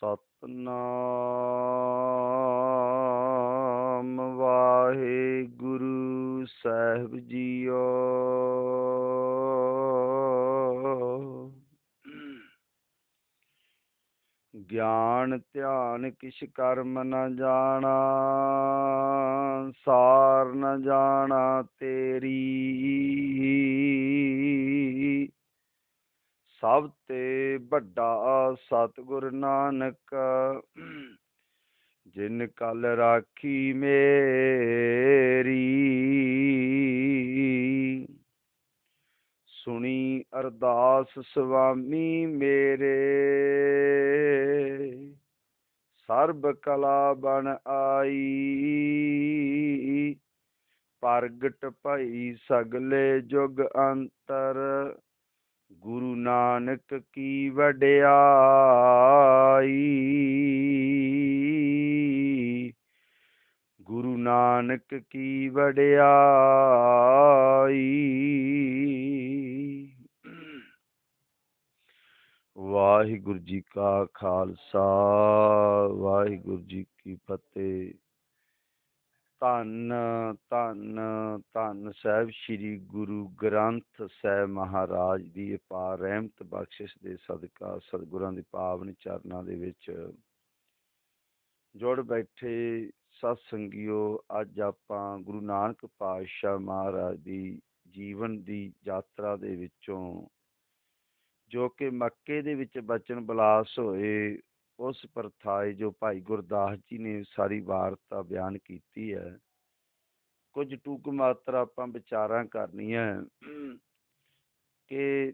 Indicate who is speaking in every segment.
Speaker 1: ਸਤਨਾਮ ਵਾਹਿਗੁਰੂ ਸਾਹਿਬ JIO. ਗਿਆਨ ਧਿਆਨ ਕਿਛ ਕਰਮ ਨ ਜਾਣਾ ਸਾਰ ਨ ਜਾਣਾ ਤੇਰੀ। ਸਭ ਤੇ ਵੱਡਾ ਸਤਿਗੁਰ ਨਾਨਕ। ਜਿਨ ਕਲ ਰਾਖੀ ਮੇਰੀ। ਸੁਣੀ ਅਰਦਾਸ ਸੁਆਮੀ ਮੇਰੇ। ਸਰਬ ਕਲਾ ਬਣ ਆਈ। ਪ੍ਰਗਟ ਭਈ ਸਗਲੇ ਜੁਗ ਅੰਤਰ। ਗੁਰੂ ਨਾਨਕ ਕੀ ਵਡਿਆਈ? ਗੁਰੂ ਨਾਨਕ ਕੀ ਵਡਿਆਈ? ਵਾਹਿਗੁਰੂ ਜੀ ਕਾ ਖਾਲਸਾ, ਵਾਹਿਗੁਰੂ ਜੀ ਕੀ ਫਤਿਹ। ਧੰਨ ਧੰਨ ਧੰਨ ਸਾਹਿਬ ਸ੍ਰੀ ਗੁਰੂ ਗ੍ਰੰਥ ਸਾਹਿਬ ਮਹਾਰਾਜ ਦੀ ਅਪਾਰ ਰਹਿਮਤ ਬਖਸ਼ਿਸ਼ ਦੇ ਸਦਕਾ ਸਤਿਗੁਰਾਂ ਦੇ ਪਾਵਨ ਚਰਨਾਂ ਦੇ ਵਿੱਚ ਜੁੜ ਬੈਠੇ ਸਤ ਸੰਗਿਓ, ਅੱਜ ਆਪਾਂ ਗੁਰੂ ਨਾਨਕ ਪਾਤਸ਼ਾਹ ਮਹਾਰਾਜ ਦੀ ਜੀਵਨ ਦੀ ਯਾਤਰਾ ਦੇ ਵਿੱਚੋਂ ਜੋ ਕਿ ਮੱਕੇ ਦੇ ਵਿੱਚ ਬਚਨ ਬਲਾਸ ਹੋਏ ਉਸ ਪ੍ਰਥਾ ਪਰਥਾਏ ਜੋ ਭਾਈ ਗੁਰਦਾਸ ਜੀ ਨੇ ਸਾਰੀ ਵਾਰਤਾ ਬਿਆਨ ਕੀਤੀ ਹੈ, ਕੁਝ ਟੂਕ ਮਾਤਰ ਆਪਾਂ ਵਿਚਾਰਾਂ ਕਰਨੀਆਂ ਕਿ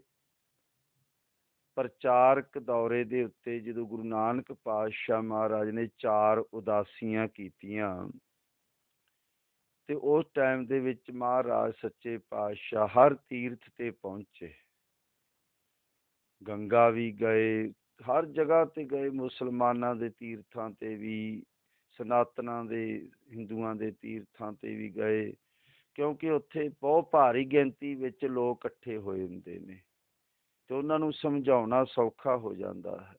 Speaker 1: ਪ੍ਰਚਾਰਕ ਦੌਰੇ ਦੇ ਉੱਤੇ ਜਦੋਂ ਗੁਰੂ ਨਾਨਕ ਪਾਤਸ਼ਾਹ ਮਹਾਰਾਜ ਨੇ ਚਾਰ ਉਦਾਸੀਆਂ ਕੀਤੀਆਂ, ਤੇ ਉਸ ਟਾਈਮ ਦੇ ਵਿੱਚ ਮਹਾਰਾਜ ਸੱਚੇ ਪਾਤਸ਼ਾਹ ਹਰ ਤੀਰਥ ਤੇ ਪਹੁੰਚੇ। ਗੰਗਾ ਵੀ ਗਏ ਹਰ ਜਗ੍ਹਾ ਤੇ ਗਏ ਮੁਸਲਮਾਨਾਂ ਦੇ ਤੀਰਥਾਂ ਤੇ ਵੀ, ਸਨਾਤਨਾਂ ਦੇ ਹਿੰਦੂਆਂ ਦੇ ਤੀਰਥਾਂ ਤੇ ਵੀ ਗਏ, ਕਿਉਂਕਿ ਉੱਥੇ ਬਹੁਤ ਭਾਰੀ ਗਿਣਤੀ ਵਿੱਚ ਲੋਕ ਇਕੱਠੇ ਹੋਏ ਹੁੰਦੇ ਨੇ ਤੇ ਉਹਨਾਂ ਨੂੰ ਸਮਝਾਉਣਾ ਸੌਖਾ ਹੋ ਜਾਂਦਾ ਹੈ।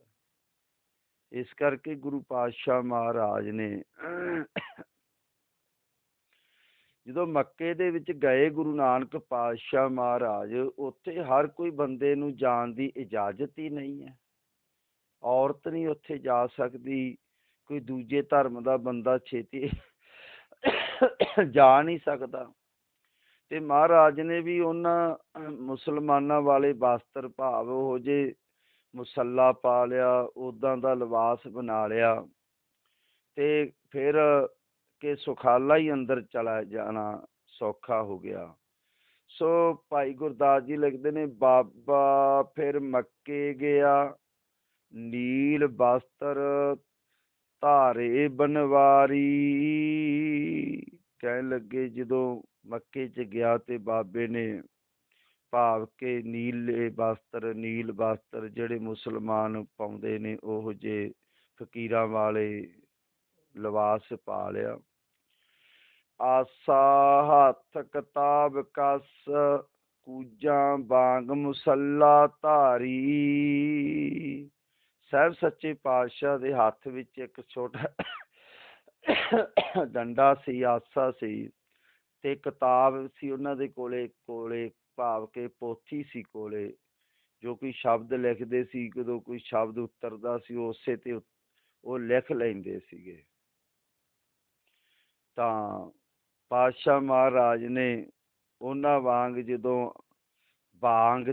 Speaker 1: ਇਸ ਕਰਕੇ ਗੁਰੂ ਪਾਤਸ਼ਾਹ ਮਹਾਰਾਜ ਨੇ ਜਦੋਂ ਮੱਕੇ ਦੇ ਵਿੱਚ ਗਏ ਗੁਰੂ ਨਾਨਕ ਪਾਤਸ਼ਾਹ ਮਹਾਰਾਜ, ਉੱਥੇ ਹਰ ਕੋਈ ਬੰਦੇ ਨੂੰ ਜਾਣ ਦੀ ਇਜਾਜ਼ਤ ਹੀ ਨਹੀਂ ਹੈ। ਔਰਤ ਨਹੀਂ ਉੱਥੇ ਜਾ ਸਕਦੀ, ਕੋਈ ਦੂਜੇ ਧਰਮ ਦਾ ਬੰਦਾ ਛੇਤੀ ਜਾ ਨਹੀਂ ਸਕਦਾ। ਤੇ ਮਹਾਰਾਜ ਨੇ ਵੀ ਉਹਨਾਂ ਮੁਸਲਮਾਨਾਂ ਵਾਲੇ ਵਸਤਰ ਭਾਵ ਉਹ ਜੇ ਮੁਸੱਲਾ ਪਾ ਲਿਆ ਉਦਾਂ ਦਾ ਲਿਬਾਸ ਬਣਾ ਲਿਆ ਤੇ ਫਿਰ ਕਿ ਸੁਖਾਲਾ ਹੀ ਅੰਦਰ ਚਲਾ ਜਾਣਾ ਸੌਖਾ ਹੋ ਗਿਆ। ਸੋ ਭਾਈ ਗੁਰਦਾਸ ਜੀ ਲਿਖਦੇ ਨੇ, ਬਾਬਾ ਫਿਰ ਮੱਕੇ ਗਿਆ। ਨੀਲ ਬਸਤਰ ਧਾਰੇ ਬਨਵਾਰੀ। ਕਹਿਣ ਲੱਗੇ, ਜਦੋਂ ਮੱਕੇ 'ਚ ਗਿਆ ਤੇ ਬਾਬੇ ਨੇ ਭਾਵ ਕੇ ਨੀਲੇ ਬਸਤਰ, ਨੀਲ ਬਸਤਰ ਜਿਹੜੇ ਮੁਸਲਮਾਨ ਪਾਉਂਦੇ ਨੇ, ਉਹ ਜੇ ਫਕੀਰਾਂ ਵਾਲੇ ਲਿਬਾਸ ਪਾ ਲਿਆ। ਆਸਾ ਹੱਥ ਕਿਤਾਬ ਕਸ, ਕੂਜਾਂ ਬਾਗ ਮੁਸੱਲਾ ਧਾਰੀ। ਸਾਹਿਬ ਸੱਚੇ ਪਾਤਸ਼ਾਹ ਦੇ ਹੱਥ ਵਿੱਚ ਇੱਕ ਛੋਟਾ ਡੰਡਾ ਸੀ, ਆਸਾ ਸੀ ਤੇ ਕਿਤਾਬ ਸੀ ਉਹਨਾਂ ਦੇ ਕੋਲੇ ਕੋਲੇ ਭਾਵ ਕੇ ਪੋਥੀ ਸੀ ਕੋਲੇ, ਜੋ ਕੋਈ ਸ਼ਬਦ ਲਿਖਦੇ ਸੀ, ਜਦੋਂ ਕੋਈ ਸ਼ਬਦ ਉਤਰਦਾ ਸੀ, ਉਸੇ ਤੇ ਉਹ ਲਿਖ ਲੈਂਦੇ ਸੀਗੇ। ਤਾਂ ਪਾਤਸ਼ਾਹ ਮਹਾਰਾਜ ਨੇ ਉਹਨਾਂ ਵਾਂਗ ਜਦੋਂ ਬਾਂਗ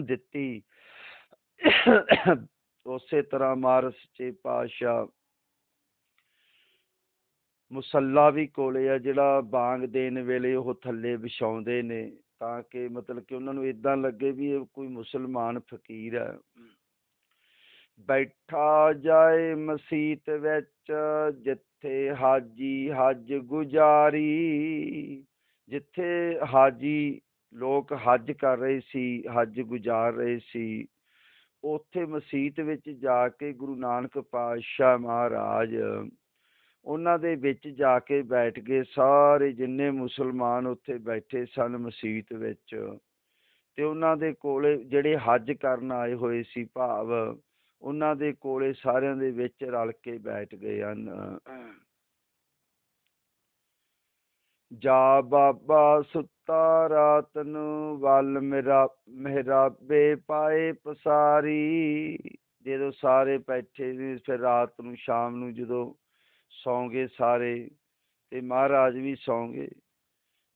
Speaker 1: ਦਿੱਤੀ ਉਸੇ ਤਰ੍ਹਾਂ ਮਾਰ ਸੱਚੇ ਪਾਤਸ਼ਾਹ ਮੁਸੱਲਾ ਵੀ ਕੋਲੇ ਆ, ਜਿਹੜਾ ਬਾਂਗ ਦੇਣ ਵੇਲੇ ਉਹ ਥੱਲੇ ਵਿਛਾਉਂਦੇ ਨੇ, ਤਾਂ ਕਿ ਮਤਲਬ ਕਿ ਉਹਨਾਂ ਨੂੰ ਇਦਾਂ ਲੱਗੇ ਵੀ ਇਹ ਕੋਈ ਮੁਸਲਮਾਨ ਫਕੀਰ ਹੈ ਬੈਠਾ ਜਾਏ ਮਸੀਤ ਵਿੱਚ, ਜਿੱਥੇ ਹਾਜੀ ਹੱਜ ਗੁਜ਼ਾਰੀ, ਜਿੱਥੇ ਹਾਜੀ ਲੋਕ ਹੱਜ ਕਰ ਰਹੇ ਸੀ, ਹੱਜ ਗੁਜ਼ਾਰ ਰਹੇ ਸੀ ਉੱਥੇ ਮਸੀਤ ਵਿੱਚ ਜਾ ਕੇ ਗੁਰੂ ਨਾਨਕ ਪਾਤਸ਼ਾਹ ਮਹਾਰਾਜ ਉਹਨਾਂ ਦੇ ਵਿੱਚ ਜਾ ਕੇ ਬੈਠ ਗਏ ਸਾਰੇ ਜਿੰਨੇ ਮੁਸਲਮਾਨ ਉੱਥੇ ਬੈਠੇ ਸਨ ਮਸੀਤ ਵਿੱਚ। ਤੇ ਉਹਨਾਂ ਦੇ ਕੋਲੇ ਜਿਹੜੇ ਹੱਜ ਕਰਨ ਆਏ ਹੋਏ ਸੀ ਭਾਵ ਉਹਨਾਂ ਦੇ ਕੋਲੇ ਸਾਰਿਆਂ ਦੇ ਵਿੱਚ ਰਲ ਕੇ ਬੈਠ ਗਏ ਹਨ। ਜਾ ਬਾਬਾ ਸੁੱਤਾ ਰਾਤ ਨੂੰ ਵੱਲ ਮੇਰਾ ਮਹਿਰਾਬੇ ਪਾਏ ਪਸਾਰੀ। ਜਦੋਂ ਸਾਰੇ ਬੈਠੇ ਨੇ ਫਿਰ ਰਾਤ ਨੂੰ, ਸ਼ਾਮ ਨੂੰ ਜਦੋਂ ਸੌਂਗੇ ਸਾਰੇ ਤੇ ਮਹਾਰਾਜ ਵੀ ਸੌਂਗੇ।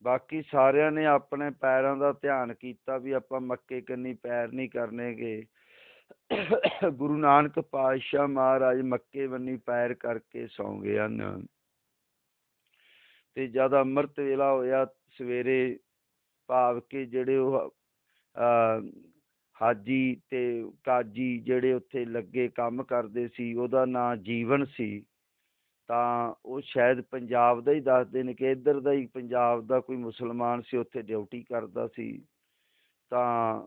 Speaker 1: ਬਾਕੀ ਸਾਰਿਆਂ ਨੇ ਆਪਣੇ ਪੈਰਾਂ ਦਾ ਧਿਆਨ ਕੀਤਾ ਵੀ ਆਪਾਂ ਮੱਕੇ ਕੰਨੀ ਪੈਰ ਨਹੀਂ ਕਰਨੇਗੇ। ਗੁਰੂ ਨਾਨਕ ਪਾਤਸ਼ਾਹ ਮਹਾਰਾਜ ਮੱਕੇ ਬੰਨੀ ਪੈਰ ਕਰਕੇ ਸੌਂ ਗਏ ਹਨ। ਤੇ ਜਦ ਅੰਮ੍ਰਿਤ ਵੇਲਾ ਹੋਇਆ ਸਵੇਰੇ ਭਾਵ ਕਿ ਜਿਹੜੇ ਉਹ ਹਾਜੀ ਤੇ ਕਾਜੀ ਜਿਹੜੇ ਉੱਥੇ ਲੱਗੇ ਕੰਮ ਕਰਦੇ ਸੀ, ਉਹਦਾ ਨਾਂ ਜੀਵਨ ਸੀ। ਤਾਂ ਉਹ ਸ਼ਾਇਦ ਪੰਜਾਬ ਦਾ ਹੀ ਦੱਸਦੇ ਨੇ ਕਿ ਇੱਧਰ ਦਾ ਹੀ ਪੰਜਾਬ ਦਾ ਕੋਈ ਮੁਸਲਮਾਨ ਸੀ, ਉੱਥੇ ਡਿਊਟੀ ਕਰਦਾ ਸੀ। ਤਾਂ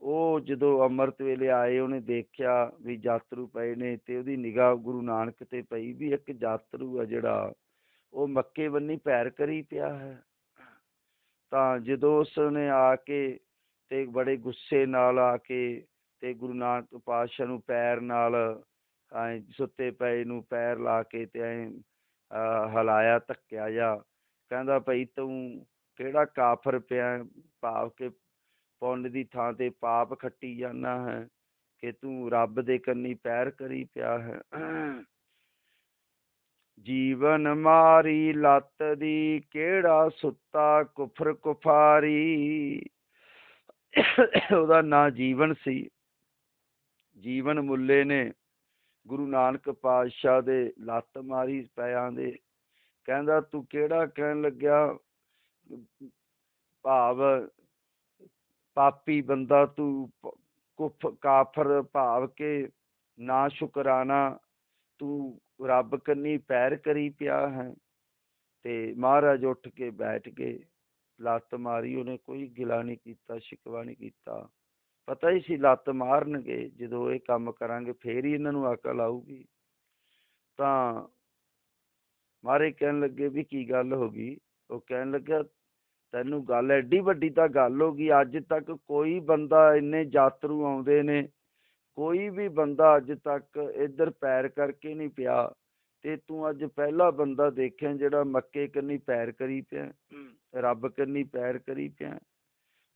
Speaker 1: ਉਹ ਜਦੋਂ ਅੰਮ੍ਰਿਤ ਵੇਲੇ ਆਏ, ਉਹਨੇ ਦੇਖਿਆ ਵੀ ਯਾਤਰੂ ਪਏ ਨੇ ਤੇ ਉਹਦੀ ਨਿਗਾਹ ਗੁਰੂ ਨਾਨਕ ਤੇ ਪਈ ਵੀ ਇੱਕ ਯਾਤਰੂ ਆ ਜਿਹੜਾ ਉਹ ਮੱਕੇ ਬੰਨੀ ਪੈਰ ਕਰੀ ਪਿਆ ਹੈ। ਤਾਂ ਜਦੋਂ ਉਸ ਨੇ ਆ ਕੇ ਤੇ ਬੜੇ ਗੁੱਸੇ ਨਾਲ ਆ ਕੇ ਤੇ ਗੁਰੂ ਨਾਨਕ ਪਾਤਸ਼ਾਹ ਨੂੰ ਪੈਰ ਨਾਲ ਐ ਸੁੱਤੇ ਪਏ ਨੂੰ ਪੈਰ ਲਾ ਕੇ ਤੇ ਐ ਹਲਾਇਆ, ਧੱਕਿਆ ਜਾ। ਕਹਿੰਦਾ ਭਈ ਤੂੰ ਕਿਹੜਾ ਕਾਫਰ ਪਿਆ ਭਾਵ ਕੇ ਪੁੰਨ ਦੀ ਥਾਂ ਤੇ ਪਾਪ ਖੱਟੀ ਜਾਂਦਾ ਹੈ ਕਿ ਤੂੰ ਰੱਬ ਦੇ ਕੰਨੀ ਪੈਰ ਕਰੀ ਪਿਆ ਹੈ। ਜੀਵਨ ਮਾਰੀ ਲੱਤ ਦੀ ਕਿਹੜਾ ਸੁੱਤਾ ਕੁਫਰ ਕੁਫਾਰੀ। ਉਹਦਾ ਨਾਂ ਜੀਵਨ ਸੀ। ਜੀਵਨ ਮੁੱਲੇ ਨੇ ਗੁਰੂ ਨਾਨਕ ਪਾਤਸ਼ਾਹ ਦੇ ਲੱਤ ਮਾਰੀ ਪਿਆਂ ਦੇ। ਕਹਿੰਦਾ, ਤੂੰ ਕਿਹੜਾ ਕਹਿਣ ਲੱਗਿਆ? ਭਾਵ ਪਾਪੀ ਬੰਦਾ ਤੂੰ ਕੁਫ, ਕਾਫਰ ਭਾਵ ਕੇ ਨਾ ਸ਼ੁਕਰਾਨਾ ਤੂੰ ਰੱਬ ਕੰਨੀ ਪੈਰ ਕਰੀ ਪਿਆ ਹੈ। ਤੇ ਮਹਾਰਾਜ ਉੱਠ ਕੇ ਬੈਠ ਗਏ ਲੱਤ ਮਾਰੀ, ਉਹਨੇ ਕੋਈ ਗਿਲਾ ਨਹੀਂ ਕੀਤਾ, ਸ਼ਿਕਵਾ ਨਹੀਂ ਕੀਤਾ। ਪਤਾ ਹੀ ਸੀ ਲੱਤ ਮਾਰਨਗੇ, ਜਦੋਂ ਇਹ ਕੰਮ ਕਰਾਂਗੇ, ਫੇਰ ਹੀ ਇਹਨਾਂ ਨੂੰ ਅਕਲ ਆਊਗੀ। ਤਾਂ ਮਾਰੇ ਕਹਿਣ ਲੱਗੇ ਵੀ ਕੀ ਗੱਲ ਹੋ ਗਈ? ਉਹ ਕਹਿਣ ਲੱਗਾ, ਤੈਨੂੰ ਗੱਲ ਐਡੀ ਵੱਡੀ ਤਾਂ ਗੱਲ ਹੋ ਗਈ, ਅੱਜ ਤੱਕ ਕੋਈ ਬੰਦਾ ਇੰਨੇ ਯਾਤਰੂ ਆਉਂਦੇ ਨੇ ਕੋਈ ਵੀ ਬੰਦਾ ਅੱਜ ਤੱਕ ਇੱਧਰ ਪੈਰ ਕਰਕੇ ਨਹੀਂ ਪਿਆ ਤੇ ਤੂੰ ਅੱਜ ਪਹਿਲਾ ਬੰਦਾ ਦੇਖਿਆ ਜਿਹੜਾ ਮੱਕੇ ਕੰਨੀ ਪੈਰ ਕਰੀ ਪਿਆ ਰੱਬ ਕੰਨੀ ਪੈਰ ਕਰੀ ਪਿਆ।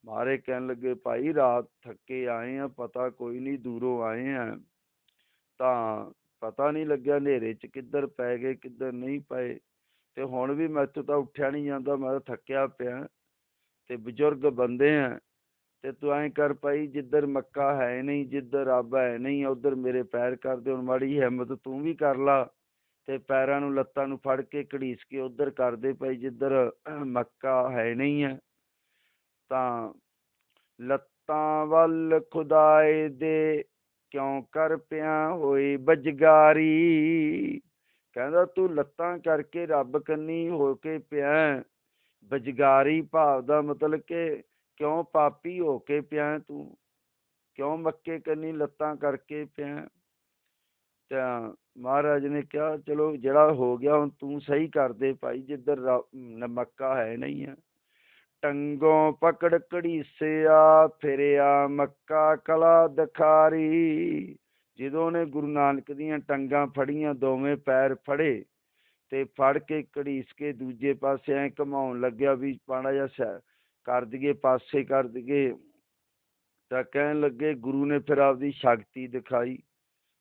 Speaker 1: ਮਾਰੇ ਕਹਿਣ ਲੱਗੇ ਭਾਈ ਰਾਤ ਥੱਕੇ ਆਏ ਆ ਪਤਾ ਕੋਈ ਨਹੀਂ ਦੂਰੋਂ ਆਏ ਆ। ਤਾਂ ਪਤਾ ਨਹੀਂ ਲੱਗਿਆ ਹਨੇਰੇ 'ਚ ਕਿੱਧਰ ਪੈ ਗਏ ਕਿੱਧਰ ਨਹੀਂ ਪਏ। ਤੇ ਹੁਣ ਵੀ ਮੈਥੋਂ ਤਾਂ ਉੱਠਿਆ ਨਹੀਂ ਜਾਂਦਾ ਮੈਂ ਤਾਂ ਥੱਕਿਆ ਪਿਆ। ਤੇ ਬਜ਼ੁਰਗ ਬੰਦੇ ਆ ਤੇ ਤੂੰ ਐਂ ਕਰ ਭਾਈ, ਜਿੱਧਰ ਮੱਕਾ ਹੈ ਨਹੀਂ, ਜਿੱਧਰ ਰੱਬ ਹੈ ਨਹੀਂ, ਉਧਰ ਮੇਰੇ ਪੈਰ ਕਰਦੇ ਹੁਣ ਮਾੜੀ ਹਿੰਮਤ ਤੂੰ ਵੀ ਕਰ ਲਾ ਤੇ ਪੈਰਾਂ ਨੂੰ, ਲੱਤਾਂ ਨੂੰ ਫੜ ਕੇ ਘੜੀਸ ਕੇ ਉਧਰ ਕਰਦੇ ਭਾਈ, ਜਿੱਧਰ ਮੱਕਾ ਹੈ ਨਹੀਂ ਹੈ। ਤਾਂ ਲੱਤਾਂ ਵੱਲ ਖੁਦਾਏ ਦੇ ਕਿਉਂ ਕਰ ਪਿਆ ਹੋਈ ਬਜਗਾਰੀ? ਕਹਿੰਦਾ, ਤੂੰ ਲੱਤਾਂ ਕਰਕੇ ਰੱਬ ਕੰਨੀ ਹੋ ਕੇ ਪਿਆ ਬਜਗਾਰੀ ਭਾਵ ਦਾ ਮਤਲਬ ਕਿ ਕਿਉਂ ਪਾਪੀ ਹੋ ਕੇ ਪਿਆ ਤੂੰ? ਕਿਉਂ ਮੱਕੇ ਕੰਨੀ ਲੱਤਾਂ ਕਰਕੇ ਪਿਆ? ਤਾਂ ਮਹਾਰਾਜ ਨੇ ਕਿਹਾ, ਚਲੋ ਜਿਹੜਾ ਹੋ ਗਿਆ ਹੁਣ ਤੂੰ ਸਹੀ ਕਰ ਦੇ ਭਾਈ, ਜਿੱਧਰ ਮੱਕਾ ਹੈ ਨਹੀਂ ਹੈ ਟੰਗੋਂ ਪਕੜ ਘੜੀਸਿਆ, ਫਿਰਿਆ ਮੱਕਾ ਕਲਾ ਦਖਾਰੀ। ਜਦੋਂ ਨੇ ਗੁਰੂ ਨਾਨਕ ਦੀਆਂ ਟੰਗਾਂ ਫੜੀਆਂ, ਦੋਵੇਂ ਪੈਰ ਫੜੇ ਤੇ ਫੜ ਕੇ ਘੜੀਸ ਕੇ ਦੂਜੇ ਪਾਸੇ ਐ ਘਮਾਉਣ ਲੱਗਿਆ ਵੀ ਪਾਣਾ ਜਿਹਾ ਕਰ ਦਈਏ, ਪਾਸੇ ਕਰ ਦਈਏ। ਤਾਂ ਕਹਿਣ ਲੱਗੇ, ਗੁਰੂ ਨੇ ਫਿਰ ਆਪਦੀ ਸ਼ਕਤੀ ਦਿਖਾਈ।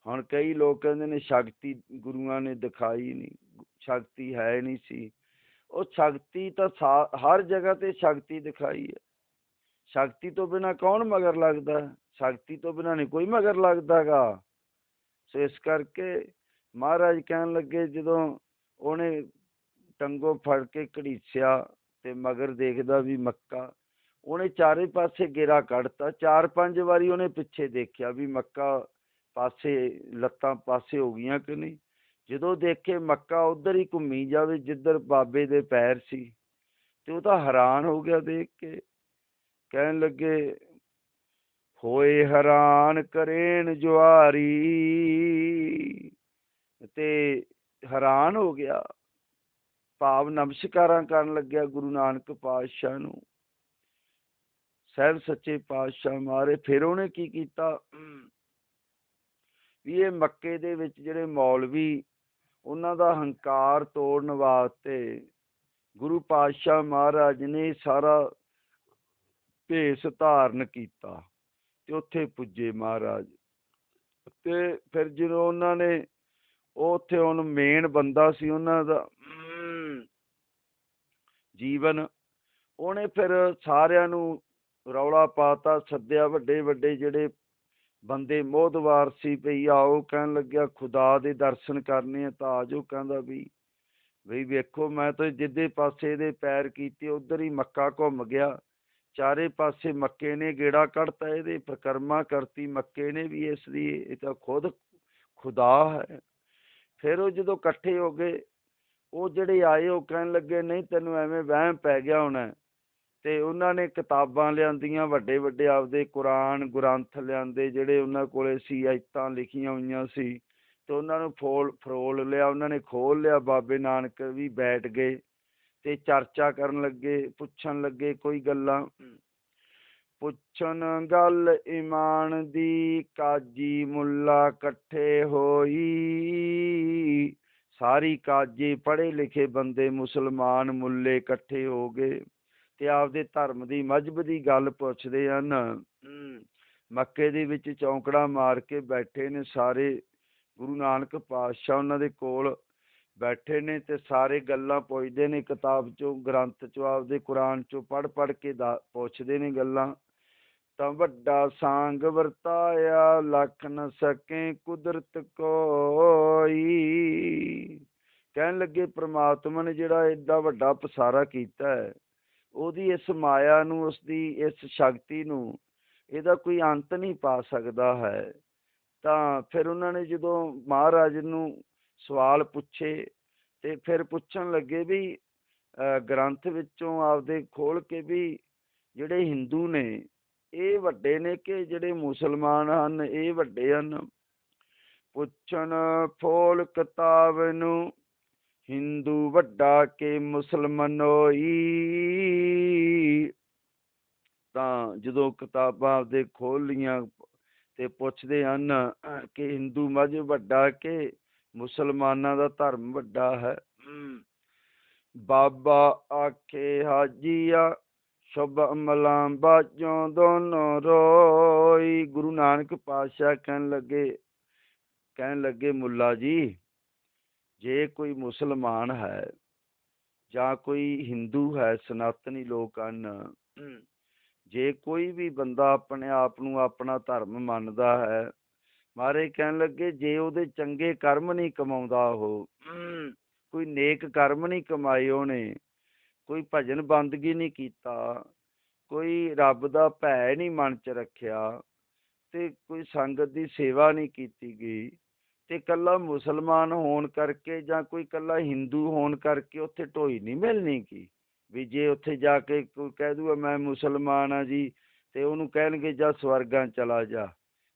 Speaker 1: ਹੁਣ ਕਈ ਲੋਕ ਕਹਿੰਦੇ ਨੇ, ਸ਼ਕਤੀ ਗੁਰੂਆਂ ਨੇ ਦਿਖਾਈ ਨਹੀਂ, ਸ਼ਕਤੀ ਹੈ ਨਹੀਂ ਸੀ। ਉਹ ਸ਼ਕਤੀ ਤਾਂ ਹਰ ਜਗ੍ਹਾ ਤੇ ਸ਼ਕਤੀ ਦਿਖਾਈ ਹੈ। ਸ਼ਕਤੀ ਤੋਂ ਬਿਨਾ ਕੌਣ ਮਗਰ ਲੱਗਦਾ? ਸ਼ਕਤੀ ਤੋਂ ਬਿਨਾ ਨਹੀਂ ਕੋਈ ਮਗਰ ਲੱਗਦਾਗਾ। ਸੋ ਇਸ ਕਰਕੇ ਮਹਾਰਾਜ ਕਹਿਣ ਲੱਗੇ, ਜਦੋਂ ਉਹਨੇ ਟੰਗੋ ਫੜ ਕੇ ਘੜੀਸਿਆ ਤੇ ਮਗਰ ਦੇਖਦਾ ਵੀ ਮੱਕਾ। ਉਹਨੇ ਚਾਰੇ ਪਾਸੇ ਗੇਰਾ ਕੱਢਤਾ। ਚਾਰ ਪੰਜ ਵਾਰੀ ਉਹਨੇ ਪਿੱਛੇ ਦੇਖਿਆ ਵੀ ਮੱਕਾ ਪਾਸੇ, ਲੱਤਾਂ ਪਾਸੇ ਹੋ ਗਈਆਂ ਕਿ ਨਹੀਂ। ਜਦੋਂ ਦੇਖੇ ਮੱਕਾ ਉਧਰ ਹੀ ਘੁੰਮੀ ਜਾਵੇ, ਜਿੱਧਰ ਬਾਬੇ ਦੇ ਪੈਰ ਸੀ, ਤੇ ਉਹ ਤਾਂ ਹੈਰਾਨ ਹੋ ਗਿਆ ਦੇਖ ਕੇ। ਕਹਿਣ ਲੱਗੇ, ਹੋਏ ਹੈਰਾਨ ਕਰੇਨ ਜੁਆਰੀ। ਤੇ ਹੈਰਾਨ ਹੋ ਗਿਆ। ਭਾਵ ਨਮਸਕਾਰਾਂ ਕਰਨ ਲੱਗਿਆ ਗੁਰੂ ਨਾਨਕ ਪਾਤਸ਼ਾਹ ਨੂੰ। ਸਹਿਬ ਸੱਚੇ ਪਾਤਸ਼ਾਹ ਮਾਰੇ ਫਿਰ ਉਹਨੇ ਕੀ ਕੀਤਾ? ਵੀ ਇਹ ਮੱਕੇ ਦੇ ਵਿੱਚ ਜਿਹੜੇ ਮੌਲਵੀ, ਉਹਨਾਂ ਦਾ ਹੰਕਾਰ ਤੋੜਨ ਵਾਸਤੇ ਗੁਰੂ ਪਾਤਸ਼ਾਹ ਮਹਾਰਾਜ ਨੇ ਸਾਰਾ ਭੇਸ ਧਾਰਨ ਕੀਤਾ ਤੇ ਉੱਥੇ ਪੁੱਜੇ ਮਹਾਰਾਜ। ਤੇ ਫਿਰ ਜਦੋਂ ਉਹਨਾਂ ਨੇ, ਉਹ ਉੱਥੇ ਹੁਣ ਮੇਨ ਬੰਦਾ ਸੀ ਉਹਨਾਂ ਦਾ ਜੀਵਨ। ਉਹਨੇ ਫਿਰ ਸਾਰਿਆਂ ਨੂੰ ਰੌਲਾ ਪਾਤਾ, ਸੱਦਿਆ ਵੱਡੇ ਵੱਡੇ ਜਿਹੜੇ ਬੰਦੇ ਮੋਦਵਾਰ ਸੀ ਭਈ ਆਓ ਕਹਿਣ ਲੱਗਿਆ, ਖੁਦਾ ਦੇ ਦਰਸ਼ਨ ਕਰਨੇ ਆ। ਤਾਂ ਆਜੋ ਕਹਿੰਦਾ ਵੀ ਵੀ ਵੇਖੋ, ਮੈਂ ਤਾਂ ਜਿੱਦੇ ਪਾਸੇ ਦੇ ਪੈਰ ਕੀਤੇ, ਉਧਰ ਹੀ ਮੱਕਾ ਘੁੰਮ ਗਿਆ। ਚਾਰੇ ਪਾਸੇ ਮੱਕੇ ਨੇ ਗੇੜਾ ਕੱਢਤਾ, ਇਹਦੇ ਪ੍ਰਕਰਮਾ ਕਰਤੀ, ਮੱਕੇ ਨੇ ਵੀ ਇਸ ਦੀ, ਇਹ ਤਾਂ ਖੁਦ ਖੁਦਾ ਹੈ। ਫਿਰ ਉਹ ਜਦੋਂ ਇਕੱਠੇ ਹੋ ਗਏ ਉਹ ਜਿਹੜੇ ਆਏ, ਉਹ ਕਹਿਣ ਲੱਗੇ, ਨਹੀਂ, ਤੈਨੂੰ ਐਵੇਂ ਵਹਿਮ ਪੈ ਗਿਆ ਹੋਣਾ ਤੇ ਉਹਨਾਂ ਨੇ ਕਿਤਾਬਾਂ ਲਿਆਂਦੀਆਂ, ਵੱਡੇ ਵੱਡੇ ਆਪਦੇ ਕੁਰਾਨ, ਗ੍ਰੰਥ ਲਿਆਂਦੇ, ਜਿਹੜੇ ਉਹਨਾਂ ਕੋਲੇ ਸੀ, ਆਇਤਾਂ ਲਿਖੀਆਂ ਹੋਈਆਂ ਸੀ। ਤੇ ਉਹਨਾਂ ਨੂੰ ਫੋਲ, ਫਰੋਲ ਲਿਆ, ਉਹਨਾਂ ਨੇ ਖੋਲ ਲਿਆ, ਬਾਬੇ ਨਾਨਕ ਵੀ ਬੈਠ ਗਏ ਤੇ ਚਰਚਾ ਕਰਨ ਲੱਗੇ, ਪੁੱਛਣ ਲੱਗੇ ਕੋਈ ਗੱਲਾਂ। ਪੁੱਛਣ, ਗੱਲ ਇਮਾਨ ਦੀ ਕਾਜੀ ਮੁੱਲਾ ਇਕੱਠੇ ਹੋਈ ਸਾਰੀ ਕਾਜੀ ਪੜ੍ਹੇ ਲਿਖੇ ਬੰਦੇ ਮੁਸਲਮਾਨ ਮੁੱਲੇ ਇਕੱਠੇ ਹੋ ਗਏ ਤੇ ਆਪਦੇ ਧਰਮ ਦੀ ਮਜਬ ਦੀ ਗੱਲ ਪੁੱਛਦੇ ਹਨ। ਮੱਕੇ ਦੇ ਵਿੱਚ ਚੌਂਕੜਾ ਮਾਰ ਕੇ ਬੈਠੇ ਨੇ ਸਾਰੇ, ਗੁਰੂ ਨਾਨਕ ਪਾਤਸ਼ਾਹ ਉਹਨਾਂ ਦੇ ਕੋਲ ਬੈਠੇ ਨੇ ਤੇ ਸਾਰੇ ਗੱਲਾਂ ਪੁੱਛਦੇ ਨੇ ਕਿਤਾਬ ਚੋਂ, ਗ੍ਰੰਥ ਚੋਂ, ਆਪਦੇ ਕੁਰਾਨ ਚੋਂ ਪੜ੍ਹ ਪੜ੍ਹ ਕੇ ਦਾ- ਪੁੱਛਦੇ ਨੇ ਗੱਲਾਂ। ਤਾਂ ਵੱਡਾ ਸਾਂਗ ਵਰਤਾਇਆ, ਲੱਖ ਨ ਸਕੇ ਕੁਦਰਤ ਕੋਈ। ਕਹਿਣ ਲੱਗੇ ਪ੍ਰਮਾਤਮਾ ਨੇ ਜਿਹੜਾ ਏਡਾ ਵੱਡਾ ਪਸਾਰਾ ਕੀਤਾ ਹੈ, ਉਹਦੀ ਇਸ ਮਾਇਆ ਨੂੰ ਉਸ ਦੀ ਇਸ ਸ਼ਕਤੀ ਨੂੰ ਇਹਦਾ ਕੋਈ ਅੰਤ ਨਹੀਂ ਪਾ ਸਕਦਾ ਹੈ। ਤਾਂ ਫਿਰ ਉਹਨਾਂ ਨੇ ਜਦੋਂ ਮਹਾਰਾਜ ਨੂੰ ਸਵਾਲ ਪੁੱਛੇ ਤੇ ਫਿਰ ਪੁੱਛਣ ਲੱਗੇ ਵੀ ਗ੍ਰੰਥ ਵਿੱਚੋਂ ਆਪਦੇ ਖੋਲ ਕੇ ਵੀ ਜਿਹੜੇ ਹਿੰਦੂ ਨੇ ਇਹ ਵੱਡੇ ਨੇ ਕਿ ਜਿਹੜੇ ਮੁਸਲਮਾਨ ਹਨ, ਇਹ ਵੱਡੇ ਹਨ। ਪੁੱਛਣ ਫੋਲ ਕਿਤਾਬ ਨੂੰ, ਹਿੰਦੂ ਵੱਡਾ ਕਿ ਮੁਸਲਮਾਨੋਈ ਤਾਂ ਜਦੋਂ ਕਿਤਾਬਾਂ ਆਪਦੇ ਖੋਲ ਲੀਆਂ ਤੇ ਪੁੱਛਦੇ ਹਨ ਕਿ ਹਿੰਦੂ ਮਜ਼ਹਬ ਵੱਡਾ ਕਿ ਮੁਸਲਮਾਨਾਂ ਦਾ ਧਰਮ ਵੱਡਾ ਹੈ? ਬਾਬਾ ਆਖੇ ਹਾਜੀਆ ਸ਼ੁਭ ਅਮਲਾਂ ਬਾਝੋਂ ਦੋਨੋਂ ਰੋਈ। ਗੁਰੂ ਨਾਨਕ ਪਾਤਸ਼ਾਹ ਕਹਿਣ ਲੱਗੇ ਕਹਿਣ ਲੱਗੇ, ਮੁੱਲਾ ਜੀ, ਜੇ ਕੋਈ ਮੁਸਲਮਾਨ ਹੈ ਜਾਂ ਕੋਈ ਹਿੰਦੂ ਹੈ, ਸਨਾਤਨੀ ਲੋਕ ਹਨ, ਜੇ ਕੋਈ ਵੀ ਬੰਦਾ ਆਪਣੇ ਆਪ ਨੂੰ ਆਪਣਾ ਧਰਮ ਮੰਨਦਾ ਹੈ, ਮਾਰੇ ਕਹਿਣ ਲੱਗੇ, ਜੇ ਉਹਦੇ ਚੰਗੇ ਕਰਮ ਨਹੀਂ ਕਮਾਉਂਦਾ ਉਹ, ਕੋਈ ਨੇਕ ਕਰਮ ਨਹੀਂ ਕਮਾਏ ਉਹਨੇ ਕੋਈ ਭਜਨ ਬੰਦਗੀ ਨਹੀਂ ਕੀਤਾ, ਕੋਈ ਰੱਬ ਦਾ ਭੈ ਨਹੀਂ ਮਨ ਚ ਰੱਖਿਆ ਤੇ ਕੋਈ ਸੰਗਤ ਦੀ ਸੇਵਾ ਨਹੀਂ ਕੀਤੀ ਗਈ ਤੇ ਕੱਲਾ ਮੁਸਲਮਾਨ ਹੋਣ ਕਰਕੇ ਜਾਂ ਕੋਈ ਕੱਲਾ ਹਿੰਦੂ ਹੋਣ ਕਰਕੇ ਉੱਥੇ ਢੋਈ ਨਹੀਂ ਮਿਲਣੀ ਕੀ ਵੀ ਜੇ ਉੱਥੇ ਜਾ ਕੇ ਕੋਈ ਕਹਿ ਦੂਗਾ, ਮੈਂ ਮੁਸਲਮਾਨ ਆ ਜੀ, ਤੇ ਉਹਨੂੰ ਕਹਿਣਗੇ, ਜਾ ਸਵਰਗਾਂ ਚਲਾ ਜਾ।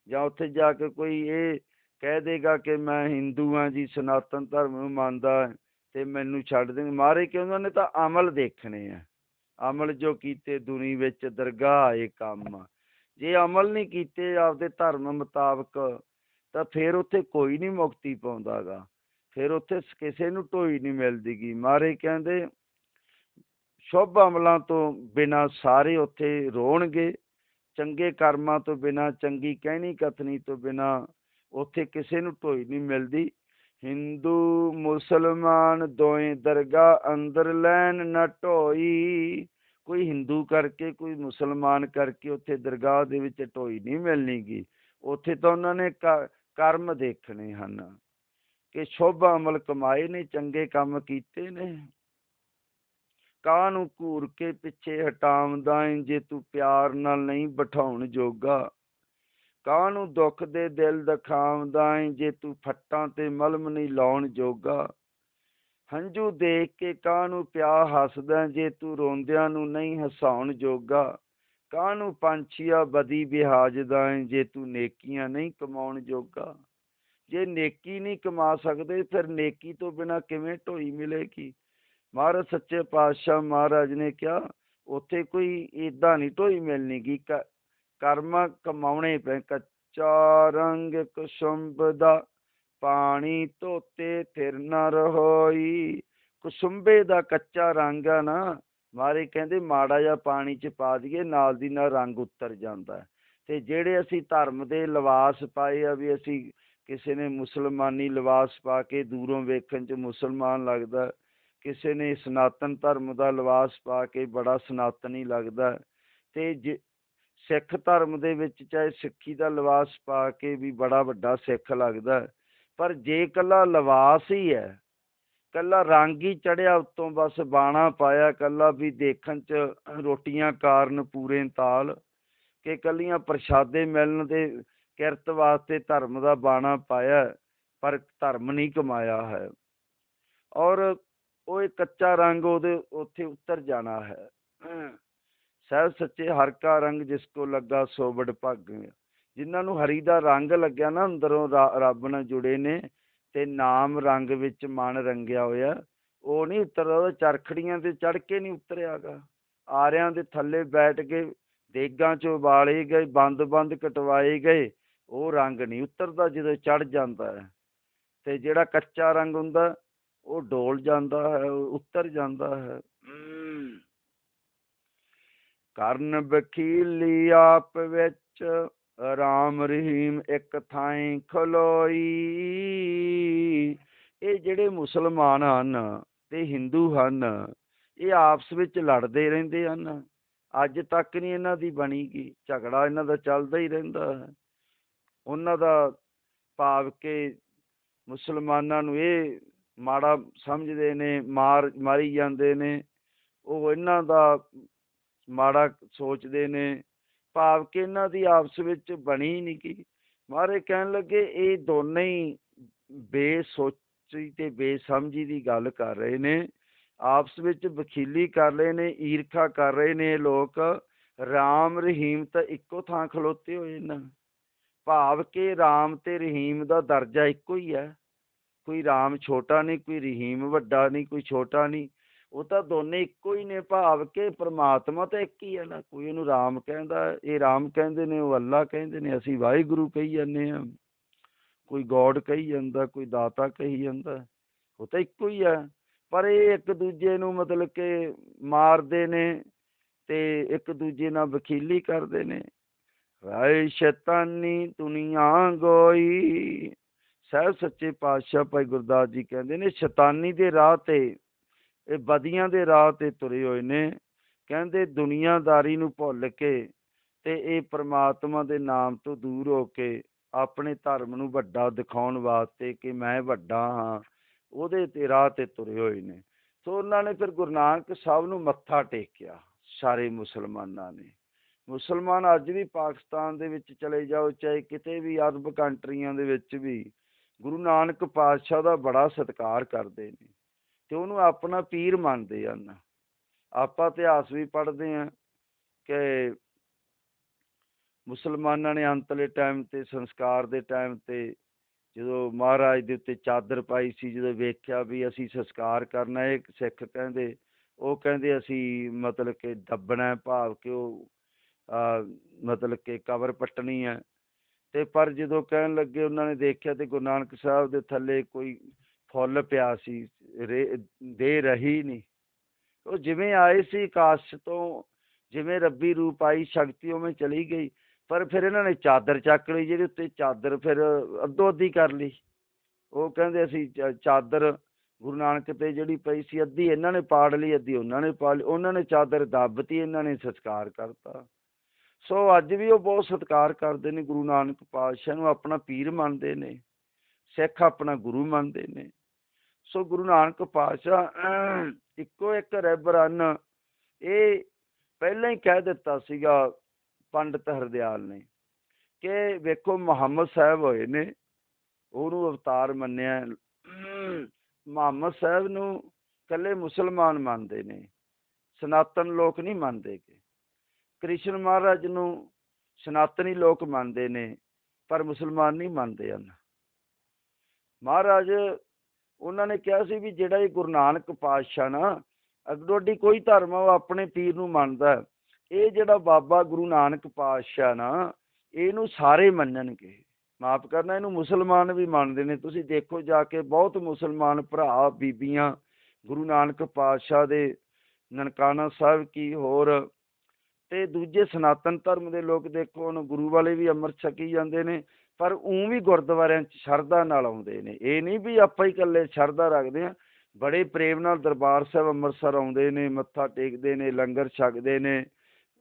Speaker 1: ਜਾਂ ਉੱਥੇ ਜਾ ਕੇ ਕੋਈ ਇਹ ਕਹਿ ਦੇਗਾ ਕਿ ਮੈਂ ਹਿੰਦੂ ਆ ਜੀ, ਸਨਾਤਨ ਧਰਮ ਨੂੰ ਮੰਨਦਾ ਤੇ ਮੈਨੂੰ ਛੱਡ ਦੇ ਮਾਰੇ ਕਿ ਉਹਨਾਂ ਨੇ ਤਾਂ ਅਮਲ ਦੇਖਣੇ ਆ। ਅਮਲ ਜੋ ਕੀਤੇ ਦੁਨੀ ਵਿੱਚ ਦਰਗਾਹ ਆਏ ਕੰਮ ਜੇ ਅਮਲ ਨਹੀਂ ਕੀਤੇ ਆਪਦੇ ਧਰਮ ਮੁਤਾਬਕ, ਤਾਂ ਫਿਰ ਉੱਥੇ ਕੋਈ ਨਹੀਂ ਮੁਕਤੀ ਪਾਉਂਦਾਗਾ। ਫਿਰ ਉੱਥੇ ਕਿਸੇ ਨੂੰ ਢੋਈ ਨਹੀਂ ਮਿਲਦੀਗੀ। ਮਾਰੇ ਕਹਿੰਦੇ, ਸ਼ੁਭ ਅਮਲਾਂ ਤੋਂ ਬਿਨਾ ਸਾਰੇ ਉੱਥੇ ਰੋਣਗੇ। ਚੰਗੇ ਕਰਮਾਂ ਤੋਂ ਬਿਨਾ, ਚੰਗੀ ਕਹਿਣੀ ਕਥਨੀ ਤੋਂ ਬਿਨਾ ਉੱਥੇ ਕਿਸੇ ਨੂੰ ਢੋਈ ਨਹੀਂ ਮਿਲਦੀ। ਹਿੰਦੂ, ਮੁਸਲਮਾਨ ਦੋਏ ਦਰਗਾਹ ਅੰਦਰ ਲੈਣ ਨਾ ਢੋਈ। ਕੋਈ ਹਿੰਦੂ ਕਰਕੇ, ਕੋਈ ਮੁਸਲਮਾਨ ਕਰਕੇ ਉੱਥੇ ਦਰਗਾਹ ਦੇ ਵਿੱਚ ਢੋਈ ਨਹੀਂ ਮਿਲਣੀਗੀ ਉੱਥੇ ਤਾਂ ਉਹਨਾਂ ਨੇ ਕਰਮ ਦੇਖਣੇ ਹਨ ਕਿ ਸ਼ੁਭ ਅਮਲ ਕਮਾਏ ਨੇ, ਚੰਗੇ ਕੰਮ ਕੀਤੇ ਨੇ। ਕਾਂ ਨੂੰ ਘੂਰ ਕੇ ਪਿੱਛੇ ਹਟਾਉਂਦਾ ਏਂ ਜੇ ਤੂੰ ਪਿਆਰ ਨਾਲ ਨਹੀਂ ਬਿਠਾਉਣ ਜੋਗਾ? ਕਾਂ ਨੂੰ ਦੁੱਖ ਦੇ ਦਿਲ ਦਿਖਾਉਂਦਾ ਏ ਜੇ ਤੂੰ ਫੱਟਾਂ ਤੇ ਮਲਮ ਨਹੀਂ ਲਾਉਣ ਜੋਗਾ? ਹੰਝੂ ਦੇਖ ਕੇ ਕਾਂ ਪਿਆ ਹੱਸਦਾ ਜੇ ਤੂੰ ਰੋਂਦਿਆਂ ਨੂੰ ਨਹੀਂ ਹਸਾਉਣ ਜੋਗਾ? ਕਾਂ ਪੰਛੀਆ ਬਦੀ ਬਿਹਾਜਦਾ ਏਂ ਜੇ ਤੂੰ ਨੇਕੀਆਂ ਨਹੀਂ ਕਮਾਉਣ ਜੋਗਾ? ਜੇ ਨੇਕੀ ਨਹੀਂ ਕਮਾ ਸਕਦੇ ਫਿਰ ਨੇਕੀ ਤੋਂ ਬਿਨਾ ਕਿਵੇਂ ਢੋਈ ਮਿਲੇਗੀ? ਮਹਾਰਾਜ ਸੱਚੇ ਪਾਤਸ਼ਾਹ ਮਹਾਰਾਜ ਨੇ ਕਿਹਾ, ਉੱਥੇ ਕੋਈ ਏਦਾਂ ਨਹੀਂ ਢੋਈ ਮਿਲਣੀ ਗੀ ਕਰਮ ਕਮਾਉਣੇ ਪੈ ਕ- ਕੱਚਾ ਰੰਗ ਕੁਸੁੰਭ ਦਾ ਪਾਣੀ ਧੋਤੇ ਫਿਰ ਨਾ ਰਹੋਈ ਕੁਸੁੰਬੇ ਦਾ ਕੱਚਾ ਰੰਗ ਆ ਨਾ, ਮਾਰੇ ਕਹਿੰਦੇ ਮਾੜਾ ਜਿਹਾ ਪਾਣੀ ਚ ਪਾ ਦਈਏ, ਨਾਲ ਦੀ ਨਾਲ ਰੰਗ ਉਤਰ ਜਾਂਦਾ ਤੇ ਜਿਹੜੇ ਅਸੀਂ ਧਰਮ ਦੇ ਲਿਬਾਸ ਪਾਏ ਆ ਵੀ ਅਸੀਂ ਕਿਸੇ ਨੇ ਮੁਸਲਮਾਨੀ ਲਿਬਾਸ ਪਾ ਕੇ ਦੂਰੋਂ ਵੇਖਣ ਚ ਮੁਸਲਮਾਨ ਲੱਗਦਾ, ਕਿਸੇ ਨੇ ਸਨਾਤਨ ਧਰਮ ਦਾ ਲਿਬਾਸ ਪਾ ਕੇ ਬੜਾ ਸਨਾਤਨੀ ਲੱਗਦਾ, ਤੇ ਜੇ ਸਿੱਖ ਧਰਮ ਦੇ ਵਿੱਚ ਚਾਹੇ ਸਿੱਖੀ ਦਾ ਲਿਬਾਸ ਪਾ ਕੇ ਵੀ ਬੜਾ ਵੱਡਾ ਸਿੱਖ ਲੱਗਦਾ ਪਰ ਜੇ ਕੱਲਾ ਲਿਬਾਸ ਹੀ ਹੈ ਕੱਲਾ ਰੰਗ ਹੀ ਚੜਿਆ ਉੱਤੋਂ ਬਸ ਬਾਣਾ ਪਾਇਆ ਕੱਲਾ ਵੀ ਦੇਖਣ ਚ ਰੋਟੀਆਂ ਕਾਰਨ ਪੂਰੇ ਤਾਲ ਕਿ ਕੱਲੀਆਂ ਪ੍ਰਸ਼ਾਦੇ ਮਿਲਣ ਦੇ ਕਿਰਤ ਵਾਸਤੇ ਧਰਮ ਦਾ ਬਾਣਾ ਪਾਇਆ ਪਰ ਧਰਮ ਨਹੀਂ ਕਮਾਇਆ ਹੈ। ਔਰ ਉਹ ਕੱਚਾ ਰੰਗ ਉਹਦੇ ਉੱਥੇ ਉਤਰ ਜਾਣਾ ਹੈ। ਸਹਿਬ ਸੱਚੇ ਹਰ ਕਾ ਰੰਗ ਜਿਸ ਕੋ ਲੱਗਾ ਸੋ ਬੜ ਭਾਗਿ। ਜਿਨ੍ਹਾਂ ਨੂੰ ਹਰੀ ਦਾ ਰੰਗ ਲੱਗਿਆ ਨਾ ਅੰਦਰੋਂ ਰੱਬ ਨਾਲ ਜੁੜੇ ਨੇ ਤੇ ਨਾਮ ਰੰਗ ਵਿੱਚ ਮਨ ਰੰਗਿਆ ਹੋਇਆ। ਉਹ ਨਹੀਂ ਉਤਰਦਾ ਚਰਖੜੀਆਂ ਤੇ ਚੜ ਕੇ ਨਹੀਂ ਉਤਰਿਆਗਾ। ਆਰਿਆਂ ਦੇ ਥੱਲੇ ਬੈਠ ਕੇ ਦੇਗਾਂ ਚ ਉਬਾਲੇ ਗਏ, ਬੰਦ ਬੰਦ ਕਟਵਾਏ ਗਏ, ਉਹ ਰੰਗ ਨਹੀਂ ਉਤਰਦਾ ਜਦੋਂ ਚੜ ਜਾਂਦਾ ਹੈ। ਤੇ ਜਿਹੜਾ ਕੱਚਾ ਰੰਗ ਹੁੰਦਾ, ਉਹ ਡੋਲ ਜਾਂਦਾ ਹੈ ਉਤਰ ਜਾਂਦਾ ਹੈ। ਕਰਨ ਬਖੀਲੀ ਆਪ ਵਿੱਚ ਰਾਮ ਰਹੀਮ ਇੱਕ ਥਾਂ ਖਲੋਈ। ਇਹ ਜਿਹੜੇ ਮੁਸਲਮਾਨ ਹਨ ਤੇ ਹਿੰਦੂ ਹਨ, ਇਹ ਆਪਸ ਵਿੱਚ ਲੜਦੇ ਰਹਿੰਦੇ ਹਨ। ਅੱਜ ਤੱਕ ਨਹੀਂ ਇਹਨਾਂ ਦੀ ਬਣੀ ਗੀ। ਝਗੜਾ ਇਹਨਾਂ ਦਾ ਚੱਲਦਾ ਹੀ ਰਹਿੰਦਾ ਹੈ। ਉਹਨਾਂ ਦਾ ਭਾਵ ਕਿ ਮੁਸਲਮਾਨਾਂ ਨੂੰ ਇਹ ਮਾੜਾ ਸਮਝਦੇ ਨੇ, ਮਾਰ, ਮਾਰੀ ਜਾਂਦੇ ਨੇ। ਉਹ ਇਹਨਾਂ ਦਾ ਮਾੜਾ ਸੋਚਦੇ ਨੇ, ਭਾਵ ਕਿ ਇਹਨਾਂ ਦੀ ਆਪਸ ਵਿੱਚ ਬਣੀ ਨਹੀਂ ਗੀ। ਮਾਰੇ ਕਹਿਣ ਲੱਗੇ, ਇਹ ਦੋਨੇ ਹੀ ਬੇਸੋਚੀ ਤੇ ਬੇਸਮਝੀ ਦੀ ਗੱਲ ਕਰ ਰਹੇ ਨੇ। ਆਪਸ ਵਿੱਚ ਵਕੀਲੀ ਕਰ ਰਹੇ ਨੇ, ਈਰਖਾ ਕਰ ਰਹੇ ਨੇ ਇਹ ਲੋਕ। ਰਾਮ, ਰਹੀਮ ਤਾਂ ਇੱਕੋ ਥਾਂ ਖਲੋਤੇ ਹੋਏ ਨੇ। ਭਾਵ ਕਿ ਰਾਮ ਤੇ ਰਹੀਮ ਦਾ ਦਰਜਾ ਇੱਕੋ ਹੀ ਹੈ। ਕੋਈ ਰਾਮ ਛੋਟਾ ਨਹੀਂ ਕੋਈ ਰਹੀਮ ਵੱਡਾ ਨਹੀਂ ਕੋਈ ਛੋਟਾ ਨਹੀਂ ਉਹ ਤਾਂ ਦੋਨੇ ਇੱਕੋ ਹੀ ਨੇ ਭਾਵ ਕਿ ਪ੍ਰਮਾਤਮਾ ਤਾਂ ਇੱਕ ਹੀ ਹੈ ਨਾ, ਕੋਈ ਉਹਨੂੰ ਰਾਮ ਕਹਿੰਦਾ, ਇਹ ਰਾਮ ਕਹਿੰਦੇ ਨੇ, ਉਹ ਅੱਲਾ ਕਹਿੰਦੇ ਨੇ, ਅਸੀਂ ਵਾਹਿਗੁਰੂ ਕਹੀ ਜਾਂਦੇ ਆ ਕੋਈ ਗੋਡ ਕਹੀ ਜਾਂਦਾ, ਕੋਈ ਦਾਤਾ ਕਹੀ ਜਾਂਦਾ, ਉਹ ਤਾਂ ਇੱਕੋ ਹੀ ਹੈ ਪਰ ਇਹ ਇੱਕ ਦੂਜੇ ਨੂੰ ਮਤਲਬ ਕਿ ਮਾਰਦੇ ਨੇ ਤੇ ਇੱਕ ਦੂਜੇ ਨਾਲ ਵਕੀਲੀ ਕਰਦੇ ਨੇ। ਰਾਏ ਸ਼ੈਤਾਨੀ ਦੁਨੀਆ ਗੋਈ। ਸਹਿਬ ਸੱਚੇ ਪਾਤਸ਼ਾਹ ਭਾਈ ਗੁਰਦਾਸ ਜੀ ਕਹਿੰਦੇ ਨੇ, ਸ਼ੈਤਾਨੀ ਦੇ ਰਾਹ ਤੇ ਇਹ ਬਦੀਆਂ ਦੇ ਰਾਹ ਤੇ ਤੁਰੇ ਹੋਏ ਨੇ। ਕਹਿੰਦੇ, ਦੁਨੀਆਦਾਰੀ ਨੂੰ ਭੁੱਲ ਕੇ ਤੇ ਇਹ ਪ੍ਰਮਾਤਮਾ ਦੇ ਨਾਮ ਤੋਂ ਦੂਰ ਹੋ ਕੇ ਆਪਣੇ ਧਰਮ ਨੂੰ ਵੱਡਾ ਦਿਖਾਉਣ ਵਾਸਤੇ ਕਿ ਮੈਂ ਵੱਡਾ ਹਾਂ, ਉਹਦੇ ਤੇ ਰਾਹ ਤੇ ਤੁਰੇ ਹੋਏ ਨੇ। ਸੋ ਉਹਨਾਂ ਨੇ ਫਿਰ ਗੁਰੂ ਨਾਨਕ ਸਾਹਿਬ ਨੂੰ ਮੱਥਾ ਟੇਕਿਆ, ਸਾਰੇ ਮੁਸਲਮਾਨਾਂ ਨੇ। ਮੁਸਲਮਾਨ ਅੱਜ ਵੀ ਪਾਕਿਸਤਾਨ ਦੇ ਵਿੱਚ ਚਲੇ ਜਾਓ, ਚਾਹੇ ਕਿਤੇ ਵੀ ਅਰਬ ਕੰਟਰੀਆਂ ਦੇ ਵਿੱਚ ਵੀ, ਗੁਰੂ ਨਾਨਕ ਪਾਤਸ਼ਾਹ ਦਾ ਬੜਾ ਸਤਿਕਾਰ ਕਰਦੇ ਨੇ। ਤੇ ਉਹਨੂੰ ਆਪਣਾ ਪੀਰ ਮੰਨਦੇ ਹਨ। ਆਪਾਂ ਇਤਿਹਾਸ ਵੀ ਪੜ੍ਹਦੇ ਹਾਂ ਕਿ ਮੁਸਲਮਾਨਾਂ ਨੇ ਅੰਤਲੇ ਟਾਈਮ ਤੇ, ਸੰਸਕਾਰ ਦੇ ਟਾਈਮ ਤੇ ਜਦੋਂ ਮਹਾਰਾਜ ਦੇ ਉੱਤੇ ਚਾਦਰ ਪਾਈ ਸੀ, ਜਦੋਂ ਵੇਖਿਆ ਵੀ ਅਸੀਂ ਸੰਸਕਾਰ ਕਰਨਾ ਇਹ ਸਿੱਖ ਕਹਿੰਦੇ, ਉਹ ਕਹਿੰਦੇ ਅਸੀਂ ਮਤਲਬ ਕਿ ਦੱਬਣਾ ਭਾਵ ਕਿ ਉਹ ਮਤਲਬ ਕਿ ਕਬਰ ਪੱਟਣੀ ਹੈ। ਤੇ ਪਰ ਜਦੋਂ ਕਹਿਣ ਲੱਗੇ, ਉਹਨਾਂ ਨੇ ਦੇਖਿਆ ਤੇ ਗੁਰੂ ਨਾਨਕ ਸਾਹਿਬ ਦੇ ਥੱਲੇ ਕੋਈ ਫੁੱਲ ਪਿਆ ਸੀ ਦੇ ਰਹੀ ਨਹੀਂ ਉਹ ਜਿਵੇਂ ਆਏ ਸੀ ਆਕਾਸ਼ ਤੋਂ, ਜਿਵੇਂ ਰੱਬੀ ਰੂਪ ਆਈ, ਸ਼ਕਤੀ ਉਵੇਂ ਚਲੀ ਗਈ। ਪਰ ਫਿਰ ਇਹਨਾਂ ਨੇ ਚਾਦਰ ਚੱਕ ਲਈ, ਜਿਹਦੇ ਉੱਤੇ ਚਾਦਰ ਫਿਰ ਅੱਧੋ ਅੱਧੀ ਕਰ ਲਈ। ਉਹ ਕਹਿੰਦੇ ਅਸੀਂ ਚਾਦਰ ਗੁਰੂ ਨਾਨਕ ਤੇ ਜਿਹੜੀ ਪਈ ਸੀ, ਅੱਧੀ ਇਹਨਾਂ ਨੇ ਪਾੜ ਲਈ, ਅੱਧੀ ਉਹਨਾਂ ਨੇ ਪਾ ਲਈ। ਉਹਨਾਂ ਨੇ ਚਾਦਰ ਦੱਬਤੀ, ਇਹਨਾਂ ਨੇ ਸੰਸਕਾਰ ਕਰਤਾ। ਸੋ ਅੱਜ ਵੀ ਉਹ ਬਹੁਤ ਸਤਿਕਾਰ ਕਰਦੇ ਨੇ ਗੁਰੂ ਨਾਨਕ ਪਾਤਸ਼ਾਹ ਨੂੰ, ਆਪਣਾ ਪੀਰ ਮੰਨਦੇ ਨੇ, ਸਿੱਖ ਆਪਣਾ ਗੁਰੂ ਮੰਨਦੇ ਨੇ। ਸੋ ਗੁਰੂ ਨਾਨਕ ਪਾਤਸ਼ਾਹ ਇੱਕੋ ਇੱਕ ਰਹਿਬਰਨ ਇਹ ਪਹਿਲਾਂ ਹੀ ਕਹਿ ਦਿੱਤਾ ਸੀਗਾ ਪੰਡਤ ਹਰਦਿਆਲ ਨੇ ਕਿ ਵੇਖੋ ਮੁਹੰਮਦ ਸਾਹਿਬ ਹੋਏ ਨੇ, ਉਹਨੂੰ ਅਵਤਾਰ ਮੰਨਿਆ। ਮੁਹੰਮਦ ਸਾਹਿਬ ਨੂੰ ਕੱਲੇ ਮੁਸਲਮਾਨ ਮੰਨਦੇ ਨੇ, ਸਨਾਤਨ ਲੋਕ ਨਹੀਂ ਮੰਨਦੇ ਕ੍ਰਿਸ਼ਨ ਮਹਾਰਾਜ ਨੂੰ ਸਨਾਤਨੀ ਲੋਕ ਮੰਨਦੇ ਨੇ, ਪਰ ਮੁਸਲਮਾਨ ਨਹੀਂ ਮੰਨਦੇ ਹਨ। ਮਹਾਰਾਜ ਉਹਨਾਂ ਨੇ ਕਿਹਾ ਸੀ ਵੀ ਜਿਹੜਾ ਇਹ ਗੁਰੂ ਨਾਨਕ ਪਾਤਸ਼ਾਹ ਨਾ ਅੱਗੋਂ ਕੋਈ ਧਰਮ ਉਹ ਆਪਣੇ ਪੀਰ ਨੂੰ ਮੰਨਦਾ ਇਹ ਜਿਹੜਾ ਬਾਬਾ ਗੁਰੂ ਨਾਨਕ ਪਾਤਸ਼ਾਹ ਨਾ, ਇਹਨੂੰ ਸਾਰੇ ਮੰਨਣਗੇ। ਮਾਫ ਕਰਨਾ, ਇਹਨੂੰ ਮੁਸਲਮਾਨ ਵੀ ਮੰਨਦੇ ਨੇ। ਤੁਸੀਂ ਦੇਖੋ ਜਾ ਕੇ ਬਹੁਤ ਮੁਸਲਮਾਨ ਭਰਾ, ਬੀਬੀਆਂ, ਗੁਰੂ ਨਾਨਕ ਪਾਤਸ਼ਾਹ ਦੇ, ਨਨਕਾਣਾ ਸਾਹਿਬ ਕੀ ਹੋਰ। ਤੇ ਦੂਜੇ ਸਨਾਤਨ ਧਰਮ ਦੇ ਲੋਕ ਦੇਖੋ, ਹੁਣ ਗੁਰੂ ਵਾਲੇ ਵੀ ਅੰਮ੍ਰਿਤ ਛਕੀ ਜਾਂਦੇ ਨੇ। ਪਰ ਉਂ ਵੀ ਗੁਰਦੁਆਰਿਆਂ 'ਚ ਸ਼ਰਧਾ ਨਾਲ ਆਉਂਦੇ ਨੇ। ਇਹ ਨਹੀਂ ਵੀ ਆਪਾਂ ਹੀ ਇਕੱਲੇ ਸ਼ਰਧਾ ਰੱਖਦੇ ਆ ਬੜੇ ਪ੍ਰੇਮ ਨਾਲ ਦਰਬਾਰ ਸਾਹਿਬ ਅੰਮ੍ਰਿਤਸਰ ਆਉਂਦੇ ਨੇ, ਮੱਥਾ ਟੇਕਦੇ ਨੇ, ਲੰਗਰ ਛਕਦੇ ਨੇ।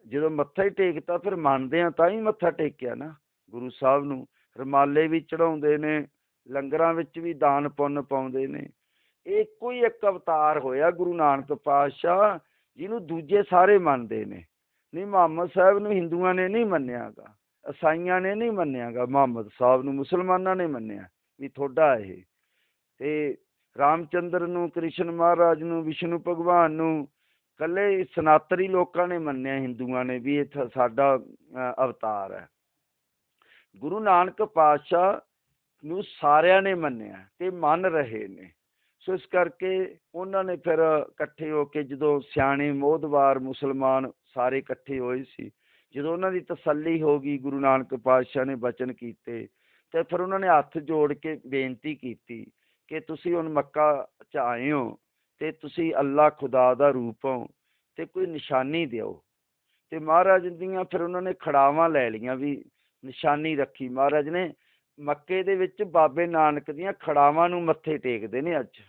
Speaker 1: ਜਦੋਂ ਮੱਥਾ ਹੀ ਟੇਕਤਾ ਫਿਰ ਮੰਨਦੇ ਆ ਤਾਂ ਹੀ ਮੱਥਾ ਟੇਕਿਆ ਨਾ। ਗੁਰੂ ਸਾਹਿਬ ਨੂੰ ਰਮਾਲੇ ਵੀ ਚੜਾਉਂਦੇ ਨੇ, ਲੰਗਰਾਂ ਵਿੱਚ ਵੀ ਦਾਨ ਪੁੰਨ ਪਾਉਂਦੇ ਨੇ। ਇਹ ਇੱਕੋ ਹੀ ਇੱਕ ਅਵਤਾਰ ਹੋਇਆ ਗੁਰੂ ਨਾਨਕ ਪਾਤਸ਼ਾਹ, ਜਿਹਨੂੰ ਦੂਜੇ ਸਾਰੇ ਮੰਨਦੇ ਨੇ। ਨਹੀਂ, ਮੁਹੰਮਦ ਸਾਹਿਬ ਨੂੰ ਹਿੰਦੂਆਂ ਨੇ ਨਹੀਂ ਮੰਨਿਆਗਾ। ਈਸਾਈਆਂ ਨੇ ਨਹੀਂ ਮੰਨਿਆਗਾ, ਮੁਹੰਮਦ ਸਾਹਿਬ ਨੂੰ, ਮੁਸਲਮਾਨਾਂ ਨੇ ਮੰਨਿਆ ਵੀ ਤੁਹਾਡਾ ਇਹ। ਤੇ ਰਾਮਚੰਦਰ ਨੂੰ, ਕ੍ਰਿਸ਼ਨ ਮਹਾਰਾਜ ਨੂੰ, ਵਿਸ਼ਨੂੰ ਭਗਵਾਨ ਨੂੰ ਕੱਲੇ ਸਨਾਤਰੀ ਲੋਕਾਂ ਨੇ ਮੰਨਿਆ, ਹਿੰਦੂਆਂ ਨੇ ਵੀ ਇਹ ਸਾਡਾ ਅਵਤਾਰ ਹੈ। ਗੁਰੂ ਨਾਨਕ ਪਾਤਸ਼ਾਹ ਨੂੰ ਸਾਰਿਆਂ ਨੇ ਮੰਨਿਆ ਤੇ ਮੰਨ ਰਹੇ ਨੇ। ਸੋ ਇਸ ਕਰਕੇ ਉਹਨਾਂ ਨੇ ਫਿਰ ਇਕੱਠੇ ਹੋ ਕੇ ਜਦੋਂ ਸਿਆਣੇ ਮੋਦਵਾਰ ਮੁਸਲਮਾਨ ਸਾਰੇ ਇਕੱਠੇ ਹੋਏ ਸੀ ਜਦੋਂ ਉਹਨਾਂ ਦੀ ਤਸੱਲੀ ਹੋ ਗਈ, ਗੁਰੂ ਨਾਨਕ ਪਾਤਸ਼ਾਹ ਨੇ ਬਚਨ ਕੀਤੇ, ਤੇ ਫਿਰ ਉਹਨਾਂ ਨੇ ਹੱਥ ਜੋੜ ਕੇ ਬੇਨਤੀ ਕੀਤੀ ਕਿ ਤੁਸੀਂ ਹੁਣ ਮੱਕਾ ਚ ਆਏ ਹੋ ਤੇ ਤੁਸੀਂ ਅੱਲਾ ਖੁਦਾ ਦਾ ਰੂਪ ਹੋ ਤੇ ਕੋਈ ਨਿਸ਼ਾਨੀ ਦਿਓ। ਤੇ ਮਹਾਰਾਜ ਦੀਆਂ ਫਿਰ ਉਹਨਾਂ ਨੇ ਖੜਾਵਾਂ ਲੈ ਲਈਆਂ ਵੀ ਨਿਸ਼ਾਨੀ ਰੱਖੀ। ਮਹਾਰਾਜ ਨੇ ਮੱਕੇ ਦੇ ਵਿੱਚ ਬਾਬੇ ਨਾਨਕ ਦੀਆਂ ਖੜਾਵਾਂ ਨੂੰ ਮੱਥੇ ਟੇਕਦੇ ਨੇ ਅੱਜ।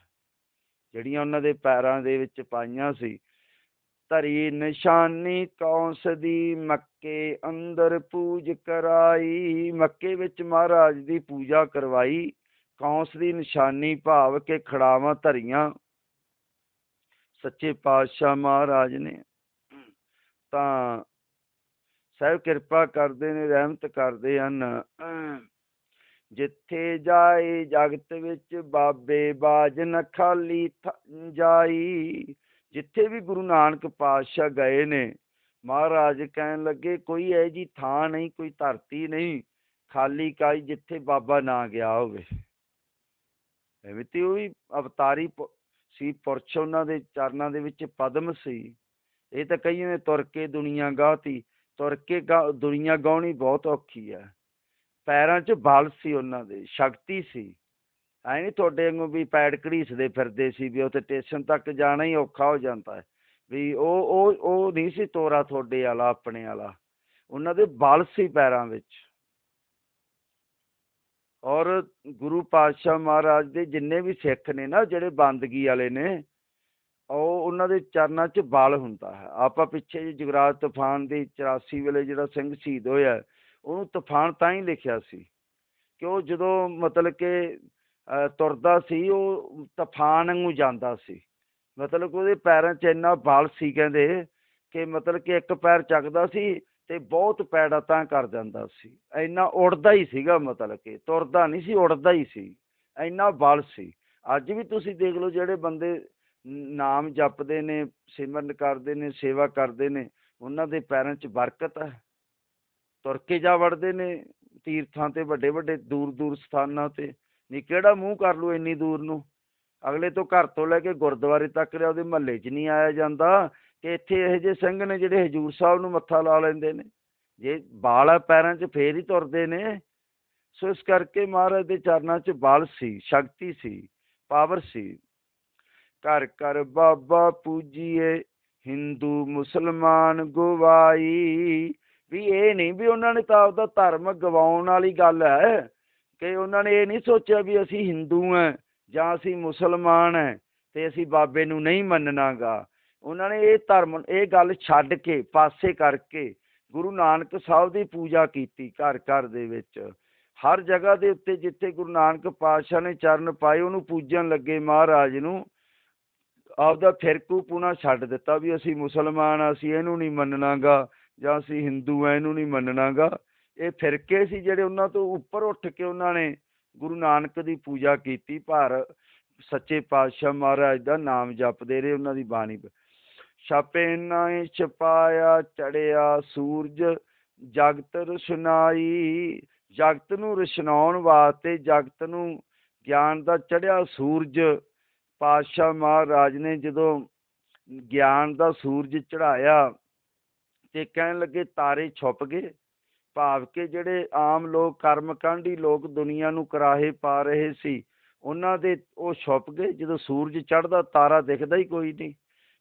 Speaker 1: ਜਿਹੜੀਆਂ ਉਹਨਾਂ ਦੇ ਪੈਰਾਂ ਦੇ ਵਿੱਚ ਪਾਈਆਂ ਸੀ ਧਰੀ ਨਿਸ਼ਾਨੀ ਕੌਂਸ ਦੀ ਮੱਕੇ ਅੰਦਰ ਪੂਜ ਕਰਾਈ। ਮੱਕੇ ਵਿੱਚ ਮਹਾਰਾਜ ਦੀ ਪੂਜਾ ਕਰਵਾਈ। ਕੌਂਸ ਦੀ ਨਿਸ਼ਾਨੀ ਭਾਵ ਕੇ ਖੜਾਵਾਂ ਧਰੀਆਂ। ਸੱਚੇ ਪਾਤਸ਼ਾਹ ਮਹਾਰਾਜ ਨੇ। ਤਾਂ ਸਹਿਬ ਕਿਰਪਾ ਕਰਦੇ ਨੇ, ਰਹਿਮਤ ਕਰਦੇ ਹਨ। ਜਿੱਥੇ ਜਾਏ ਜਗਤ ਵਿੱਚ ਬਾਬੇ ਬਾਜ ਨ ਖਾਲੀ ਜਾਈ। ਜਿੱਥੇ ਵੀ ਗੁਰੂ ਨਾਨਕ ਪਾਤਸ਼ਾਹ ਗਏ ਨੇ, ਮਹਾਰਾਜ ਕਹਿਣ ਲੱਗੇ, ਕੋਈ ਇਹ ਜੀ ਥਾਂ ਨਹੀਂ, ਕੋਈ ਧਰਤੀ ਨਹੀਂ, ਖਾਲੀ ਕਾਈ ਜਿੱਥੇ ਬਾਬਾ ਨਾ ਗਿਆ ਹੋਵੇ। ਐਵੇਂ ਤੇ ਉਹ ਵੀ ਅਵਤਾਰੀ ਸੀ, ਪੁਰਸ਼ ਉਹਨਾਂ ਦੇ ਚਰਨਾਂ ਦੇ ਵਿੱਚ ਪਦਮ ਸੀ। ਇਹ ਤਾਂ ਕਈਆਂ ਨੇ ਤੁਰ ਕੇ ਦੁਨੀਆ ਗਾਹਤੀ, ਤੁਰ ਕੇ ਗਾ- ਦੁਨੀਆ ਗਾਉਣੀ ਬਹੁਤ ਔਖੀ ਹੈ। ਪੈਰਾਂ 'ਚ ਬਲ ਸੀ ਉਹਨਾਂ ਦੇ, ਸ਼ਕਤੀ ਸੀ। ਐ ਨਹੀਂ ਤੁਹਾਡੇ ਵਾਂਗੂ ਵੀ ਪੈੜ ਘੜੀਸਦੇ ਫਿਰਦੇ ਸੀ ਵੀ ਉੱਥੇ ਸਟੇਸ਼ਨ ਤੱਕ ਜਾਣਾ ਹੀ ਔਖਾ ਹੋ ਜਾਂਦਾ ਹੈ। ਵੀ ਉਹ ਉਹ ਉਹ ਨਹੀਂ ਸੀ ਤੋਰਾ ਤੁਹਾਡੇ ਵਾਲਾ, ਆਪਣੇ ਵਾਲਾ। ਉਹਨਾਂ ਦੇ ਬਲ ਸੀ ਪੈਰਾਂ ਵਿੱਚ। ਔਰ ਗੁਰੂ ਪਾਤਸ਼ਾਹ ਮਹਾਰਾਜ ਦੇ ਜਿੰਨੇ ਵੀ ਸਿੱਖ ਨੇ ਨਾ, ਜਿਹੜੇ ਬੰਦਗੀ ਵਾਲੇ ਨੇ, ਉਹ ਉਹਨਾਂ ਦੇ ਚਰਨਾਂ 'ਚ ਬਲ ਹੁੰਦਾ ਹੈ। ਆਪਾਂ ਪਿੱਛੇ ਜੀ ਜੁਗਰਾਜ ਤੂਫਾਨ ਦੀ 84 ਵੇਲੇ ਜਿਹੜਾ ਸਿੰਘ ਸ਼ਹੀਦ ਹੋਇਆ, ਉਹਨੂੰ ਤੂਫਾਨ ਤਾਂ ਹੀ ਲਿਖਿਆ ਸੀ। ਕਿ ਉਹ ਜਦੋਂ ਮਤਲਬ ਕਿ ਤੁਰਦਾ ਸੀ, ਉਹ ਤੂਫਾਨ ਵਾਂਗੂ ਜਾਂਦਾ ਸੀ। ਮਤਲਬ ਕਿ ਉਹਦੇ ਪੈਰਾਂ 'ਚ ਇੰਨਾ ਬਲ ਸੀ ਕਹਿੰਦੇ ਕਿ ਮਤਲਬ ਕਿ ਇੱਕ ਪੈਰ ਚੱਕਦਾ ਸੀ ਤੇ ਬਹੁਤ ਪੈੜਾ ਤਾਂ ਕਰ ਜਾਂਦਾ ਸੀ। ਇੰਨਾ ਉੜਦਾ ਹੀ ਸੀਗਾ ਮਤਲਬ ਕਿ, ਤੁਰਦਾ ਨਹੀਂ ਸੀ ਉੜਦਾ ਹੀ ਸੀ। ਇੰਨਾ ਬਲ ਸੀ। ਅੱਜ ਵੀ ਤੁਸੀਂ ਦੇਖ ਲਓ ਜਿਹੜੇ ਬੰਦੇ ਨਾਮ ਜਪਦੇ ਨੇ, ਸਿਮਰਨ ਕਰਦੇ ਨੇ, ਸੇਵਾ ਕਰਦੇ ਨੇ, ਉਹਨਾਂ ਦੇ ਪੈਰਾਂ 'ਚ ਬਰਕਤ ਹੈ। ਤੁਰ ਕੇ ਜਾ ਵੜਦੇ ਨੇ, ਤੀਰਥਾਂ ਤੇ ਵੱਡੇ ਵੱਡੇ ਦੂਰ ਦੂਰ ਸਥਾਨਾਂ ਤੇ। ਨਹੀਂ ਕਿਹੜਾ ਮੂੰਹ ਕਰ ਲੂ ਇੰਨੀ ਦੂਰ ਨੂੰ? ਅਗਲੇ ਤੋਂ ਘਰ ਤੋਂ ਲੈ ਕੇ ਗੁਰਦੁਆਰੇ ਤੱਕ ਰਿਹਾ ਉਹਦੇ ਮਹੱਲੇ 'ਚ ਨਹੀਂ ਆਇਆ ਜਾਂਦਾ ਕਿ ਇੱਥੇ ਇਹੋ ਜਿਹੇ ਸਿੰਘ ਨੇ ਜਿਹੜੇ ਹਜੂਰ ਸਾਹਿਬ ਨੂੰ ਮੱਥਾ ਲਾ ਲੈਂਦੇ ਨੇ। ਜੇ ਬਾਲ ਪੈਰਾਂ 'ਚ ਫੇਰ ਹੀ ਤੁਰਦੇ ਨੇ। ਸੋ ਇਸ ਕਰਕੇ ਮਹਾਰਾਜ ਦੇ ਚਰਨਾਂ 'ਚ ਬਲ ਸੀ, ਸ਼ਕਤੀ ਸੀ, ਪਾਵਰ ਸੀ। ਘਰ ਘਰ ਬਾਬਾ ਪੂਜੀਏ, ਹਿੰਦੂ ਮੁਸਲਮਾਨ ਗਵਾਈ। ਵੀ ਇਹ ਨਹੀਂ ਵੀ ਉਹਨਾਂ ਨੇ ਤਾਂ ਆਪਦਾ ਧਰਮ ਗਵਾਉਣ ਵਾਲੀ ਗੱਲ ਹੈ। ਕਿ ਉਹਨਾਂ ਨੇ ਇਹ ਨਹੀਂ ਸੋਚਿਆ ਵੀ ਅਸੀਂ ਹਿੰਦੂ ਹਾਂ ਜਾਂ ਅਸੀਂ ਮੁਸਲਮਾਨ ਹਾਂ ਤੇ ਅਸੀਂ ਬਾਬੇ ਨੂੰ ਨਹੀਂ ਮੰਨਣਾਗਾ ਉਹਨਾਂ ਨੇ ਇਹ ਧਰਮ, ਇਹ ਗੱਲ ਛੱਡ ਕੇ ਪਾਸੇ ਕਰਕੇ ਗੁਰੂ ਨਾਨਕ ਸਾਹਿਬ ਦੀ ਪੂਜਾ ਕੀਤੀ ਘਰ ਘਰ ਦੇ ਵਿੱਚ। ਹਰ ਜਗ੍ਹਾ ਦੇ ਉੱਤੇ ਜਿੱਥੇ ਗੁਰੂ ਨਾਨਕ ਪਾਤਸ਼ਾਹ ਨੇ ਚਰਨ ਪਾਏ, ਉਹਨੂੰ ਪੂਜਣ ਲੱਗੇ ਮਹਾਰਾਜ ਨੂੰ। ਆਪਦਾ ਫਿਰਕੂ ਪੂਣਾ ਛੱਡ ਦਿੱਤਾ ਵੀ ਅਸੀਂ ਮੁਸਲਮਾਨ ਆ ਅਸੀਂ ਇਹਨੂੰ ਨਹੀਂ ਮੰਨਣਾਗਾ ਜਾਂ ਅਸੀਂ ਹਿੰਦੂ ਆ ਇਹਨੂੰ ਨਹੀਂ ਮੰਨਣਾਗਾ ਇਹ ਫਿਰਕੇ ਸੀ ਜਿਹੜੇ ਉਹਨਾਂ ਤੋਂ ਉੱਪਰ ਉੱਠ ਕੇ ਉਹਨਾਂ ਨੇ ਗੁਰੂ ਨਾਨਕ ਦੀ ਪੂਜਾ ਕੀਤੀ, ਭਾਰ ਸੱਚੇ ਪਾਤਸ਼ਾਹ ਮਹਾਰਾਜ ਦਾ ਨਾਮ ਜਪਦੇ ਰਹੇ ਉਹਨਾਂ ਦੀ ਬਾਣੀ ਛਾਪੇ ਨਾਏ ਛਪਾਇਆ ਚੜਿਆ ਸੂਰਜ, ਜਗਤ ਰੁਸ਼ਨਾਈ। ਜਗਤ ਨੂੰ ਰੁਸ਼ਨਾਉਣ ਵਾਸਤੇ ਜਗਤ ਨੂੰ ਗਿਆਨ ਦਾ ਚੜਿਆ ਸੂਰਜ। ਪਾਤਸ਼ਾਹ ਮਹਾਰਾਜ ਨੇ ਜਦੋਂ ਗਿਆਨ ਦਾ ਸੂਰਜ ਚੜਾਇਆ ਤੇ ਕਹਿਣ ਲੱਗੇ ਤਾਰੇ ਛੁਪ ਗਏ। ਭਾਵ ਕਿ ਜਿਹੜੇ ਆਮ ਲੋਕ ਕਰਮਕਾਂਡੀ ਲੋਕ ਦੁਨੀਆ ਨੂੰ ਕਰਾਹੇ ਪਾ ਰਹੇ ਸੀ, ਉਹਨਾਂ ਦੇ ਉਹ ਛੁਪ ਗਏ। ਜਦੋਂ ਸੂਰਜ ਚੜ੍ਹਦਾ, ਤਾਰਾ ਦਿਖਦਾ ਹੀ ਕੋਈ ਨਹੀਂ।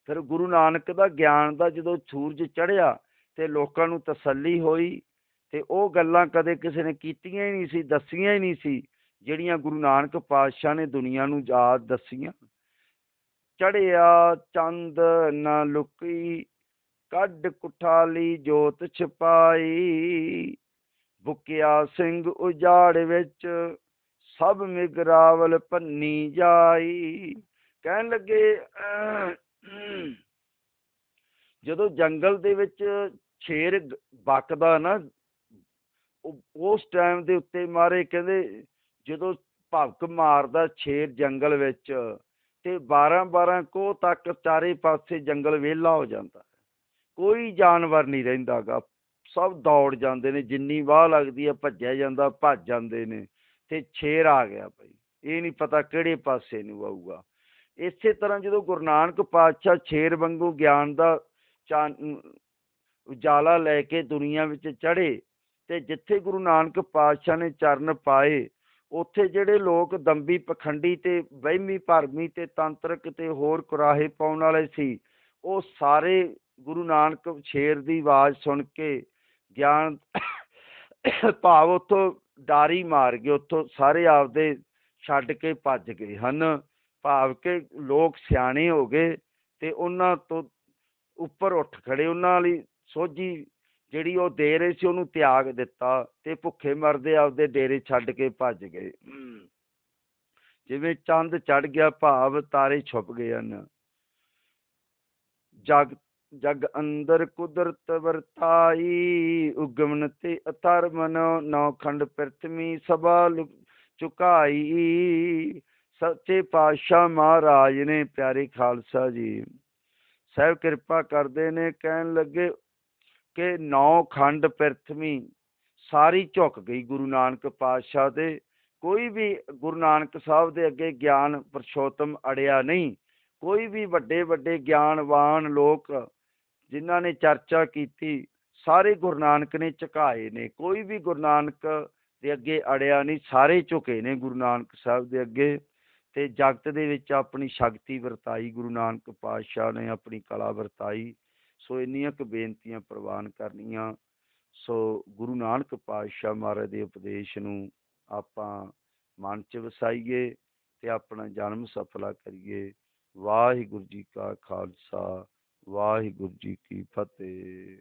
Speaker 1: ਫਿਰ ਗੁਰੂ ਨਾਨਕ ਦਾ ਗਿਆਨ ਦਾ ਜਦੋਂ ਸੂਰਜ ਚੜ੍ਹਿਆ ਤੇ ਲੋਕਾਂ ਨੂੰ ਤਸੱਲੀ ਹੋਈ ਤੇ ਉਹ ਗੱਲਾਂ ਕਦੇ ਕਿਸੇ ਨੇ ਕੀਤੀਆਂ ਹੀ ਨਹੀਂ ਸੀ, ਦੱਸੀਆਂ ਹੀ ਨਹੀਂ ਸੀ, ਜਿਹੜੀਆਂ ਗੁਰੂ ਨਾਨਕ ਪਾਤਸ਼ਾਹ ਨੇ ਦੁਨੀਆ ਨੂੰ ਯਾਦ ਦੱਸੀਆਂ। ਚੜਿਆ ਚੰਦ ਨਾ ਲੁਕੀ ਕੱਢ ਕੁਠਾਲੀ ਜੋਤ ਛਪਾਈ। ਬੁਕਿਆ ਸਿੰਘ ਉਜਾੜ ਵਿੱਚ ਸਭ ਮਿਗਰਾਵਲ ਪੰਨੀ ਜਾਈ। ਕਹਿਣ ਲੱਗੇ ਅਹ, ਜਦੋਂ ਜੰਗਲ ਦੇ ਵਿੱਚ ਸ਼ੇਰ ਗ- ਨਾ ਉਸ ਟਾਈਮ ਦੇ ਉੱਤੇ ਮਾਰੇ ਕਹਿੰਦੇ ਜਦੋਂ ਭਵਕ ਮਾਰਦਾ ਸ਼ੇਰ ਜੰਗਲ ਵਿੱਚ ਤੇ 12 12 ਕੋ ਤੱਕ ਚਾਰੇ ਪਾਸੇ ਜੰਗਲ ਵਿਹਲਾ ਹੋ ਜਾਂਦਾ। ਕੋਈ ਜਾਨਵਰ ਨਹੀਂ ਰਹਿੰਦਾਗਾ। ਸਭ ਦੌੜ ਜਾਂਦੇ ਨੇ, ਜਿੰਨੀ ਵਾਹ ਲੱਗਦੀ ਹੈ ਭੱਜਿਆ ਜਾਂਦਾ, ਭੱਜ ਜਾਂਦੇ ਨੇ, ਤੇ ਸ਼ੇਰ ਆ ਗਿਆ ਭਾਈ ਇਹ ਨਹੀਂ ਪਤਾ ਕਿਹੜੇ ਪਾਸੇ ਨੂੰ ਆਊਗਾ। ਇਸੇ ਤਰ੍ਹਾਂ ਜਦੋਂ ਗੁਰੂ ਨਾਨਕ ਪਾਤਸ਼ਾਹ ਸ਼ੇਰ ਵਾਂਗੂ ਗਿਆਨ ਦਾ ਉਜਾਲਾ ਲੈ ਕੇ ਦੁਨੀਆ ਵਿੱਚ ਚੜੇ ਤੇ ਜਿੱਥੇ ਗੁਰੂ ਨਾਨਕ ਪਾਤਸ਼ਾਹ ਨੇ ਚਰਨ ਪਾਏ, ਉੱਥੇ ਜਿਹੜੇ ਲੋਕ ਦੰਬੀ ਪਖੰਡੀ ਤੇ ਵਹਿਮੀ ਭਰਮੀ ਤੇ ਤੰਤਰਕ ਤੇ ਹੋਰ ਕੁਰਾਹੇ ਪਾਉਣ ਵਾਲੇ ਸੀ, ਉਹ ਸਾਰੇ ਗੁਰੂ ਨਾਨਕ ਸ਼ੇਰ ਦੀ ਆਵਾਜ਼ ਸੁਣ ਕੇ ਗਿਆਨ ਭਾਵ ਉੱਥੋਂ ਡਾਰੀ ਮਾਰ ਗਏ, ਉੱਥੋਂ ਸਾਰੇ ਆਪਦੇ ਛੱਡ ਕੇ ਭੱਜ ਗਏ ਹਨ। ਭਾਵ ਕਿ ਲੋਕ ਸਿਆਣੇ ਹੋ ਗਏ ਤੇ ਉਹਨਾਂ ਤੋਂ ਉੱਪਰ ਉੱਠ ਖੜੇ ਉਹਨਾਂ ਲਈ ਸੋਝੀ ਜਿਹੜੀ ਉਹ ਦੇ ਰਹੇ ਸੀ, ਉਹਨੂੰ ਤਿਆਗ ਦਿੱਤਾ ਤੇ ਭੁੱਖੇ ਮਰਦੇ ਆਪਦੇ ਡੇਰੇ ਛੱਡ ਕੇ ਭੱਜ ਗਏ। ਜਿਵੇਂ ਚੰਦ ਚੜ ਗਿਆ, ਭਾਵ ਤਾਰੇ ਛੁਪ ਗਏ ਹਨ। ਜਗ ਜਗ ਅੰਦਰ ਕੁਦਰਤ ਵਰਤਾਈ, ਉਗਮਨ ਤੇ ਅਤਰ ਮਨ ਨੌ ਖੰਡ ਪ੍ਰਥਮੀ ਸਭਾ ਲੁ- ਸੱਚੇ ਪਾਤਸ਼ਾਹ ਮਹਾਰਾਜ ਨੇ ਪਿਆਰੇ ਖਾਲਸਾ ਜੀ, ਸਾਹਿਬ ਕਿਰਪਾ ਕਰਦੇ ਨੇ, ਕਹਿਣ ਲੱਗੇ ਕਿ ਨੌ ਖੰਡ ਪ੍ਰਥਮੀ ਸਾਰੀ ਝੁਕ ਗਈ ਗੁਰੂ ਨਾਨਕ ਪਾਤਸ਼ਾਹ ਦੇ। ਕੋਈ ਵੀ ਗੁਰੂ ਨਾਨਕ ਸਾਹਿਬ ਦੇ ਅੱਗੇ ਗਿਆਨ ਪਰਸ਼ੋਤਮ ਅੜਿਆ ਨਹੀਂ। ਕੋਈ ਵੀ ਵੱਡੇ ਵੱਡੇ ਗਿਆਨਵਾਨ ਲੋਕ ਜਿਨ੍ਹਾਂ ਨੇ ਚਰਚਾ ਕੀਤੀ, ਸਾਰੇ ਗੁਰੂ ਨਾਨਕ ਨੇ ਝੁਕਾਏ ਨੇ। ਕੋਈ ਵੀ ਗੁਰੂ ਨਾਨਕ ਦੇ ਅੱਗੇ ਅੜਿਆ ਨਹੀਂ, ਸਾਰੇ ਝੁਕੇ ਨੇ ਗੁਰੂ ਨਾਨਕ ਸਾਹਿਬ ਦੇ ਅੱਗੇ ਤੇ ਜਗਤ ਦੇ ਵਿੱਚ ਆਪਣੀ ਸ਼ਕਤੀ ਵਰਤਾਈ, ਗੁਰੂ ਨਾਨਕ ਪਾਤਸ਼ਾਹ ਨੇ ਆਪਣੀ ਕਲਾ ਵਰਤਾਈ। ਸੋ ਇੰਨੀਆਂ ਕੁ ਬੇਨਤੀਆਂ ਪ੍ਰਵਾਨ ਕਰਨੀਆਂ। ਸੋ ਗੁਰੂ ਨਾਨਕ ਪਾਤਸ਼ਾਹ ਮਹਾਰਾਜ ਦੇ ਉਪਦੇਸ਼ ਨੂੰ ਆਪਾਂ ਮਨ ਚ ਵਸਾਈਏ ਤੇ ਆਪਣਾ ਜਨਮ ਸਫਲਾ ਕਰੀਏ। ਵਾਹਿਗੁਰੂ ਜੀ ਕਾ ਖਾਲਸਾ। ਵਾਹਿਗੁਰੂ ਜੀ ਕੀ ਫਤਿਹ।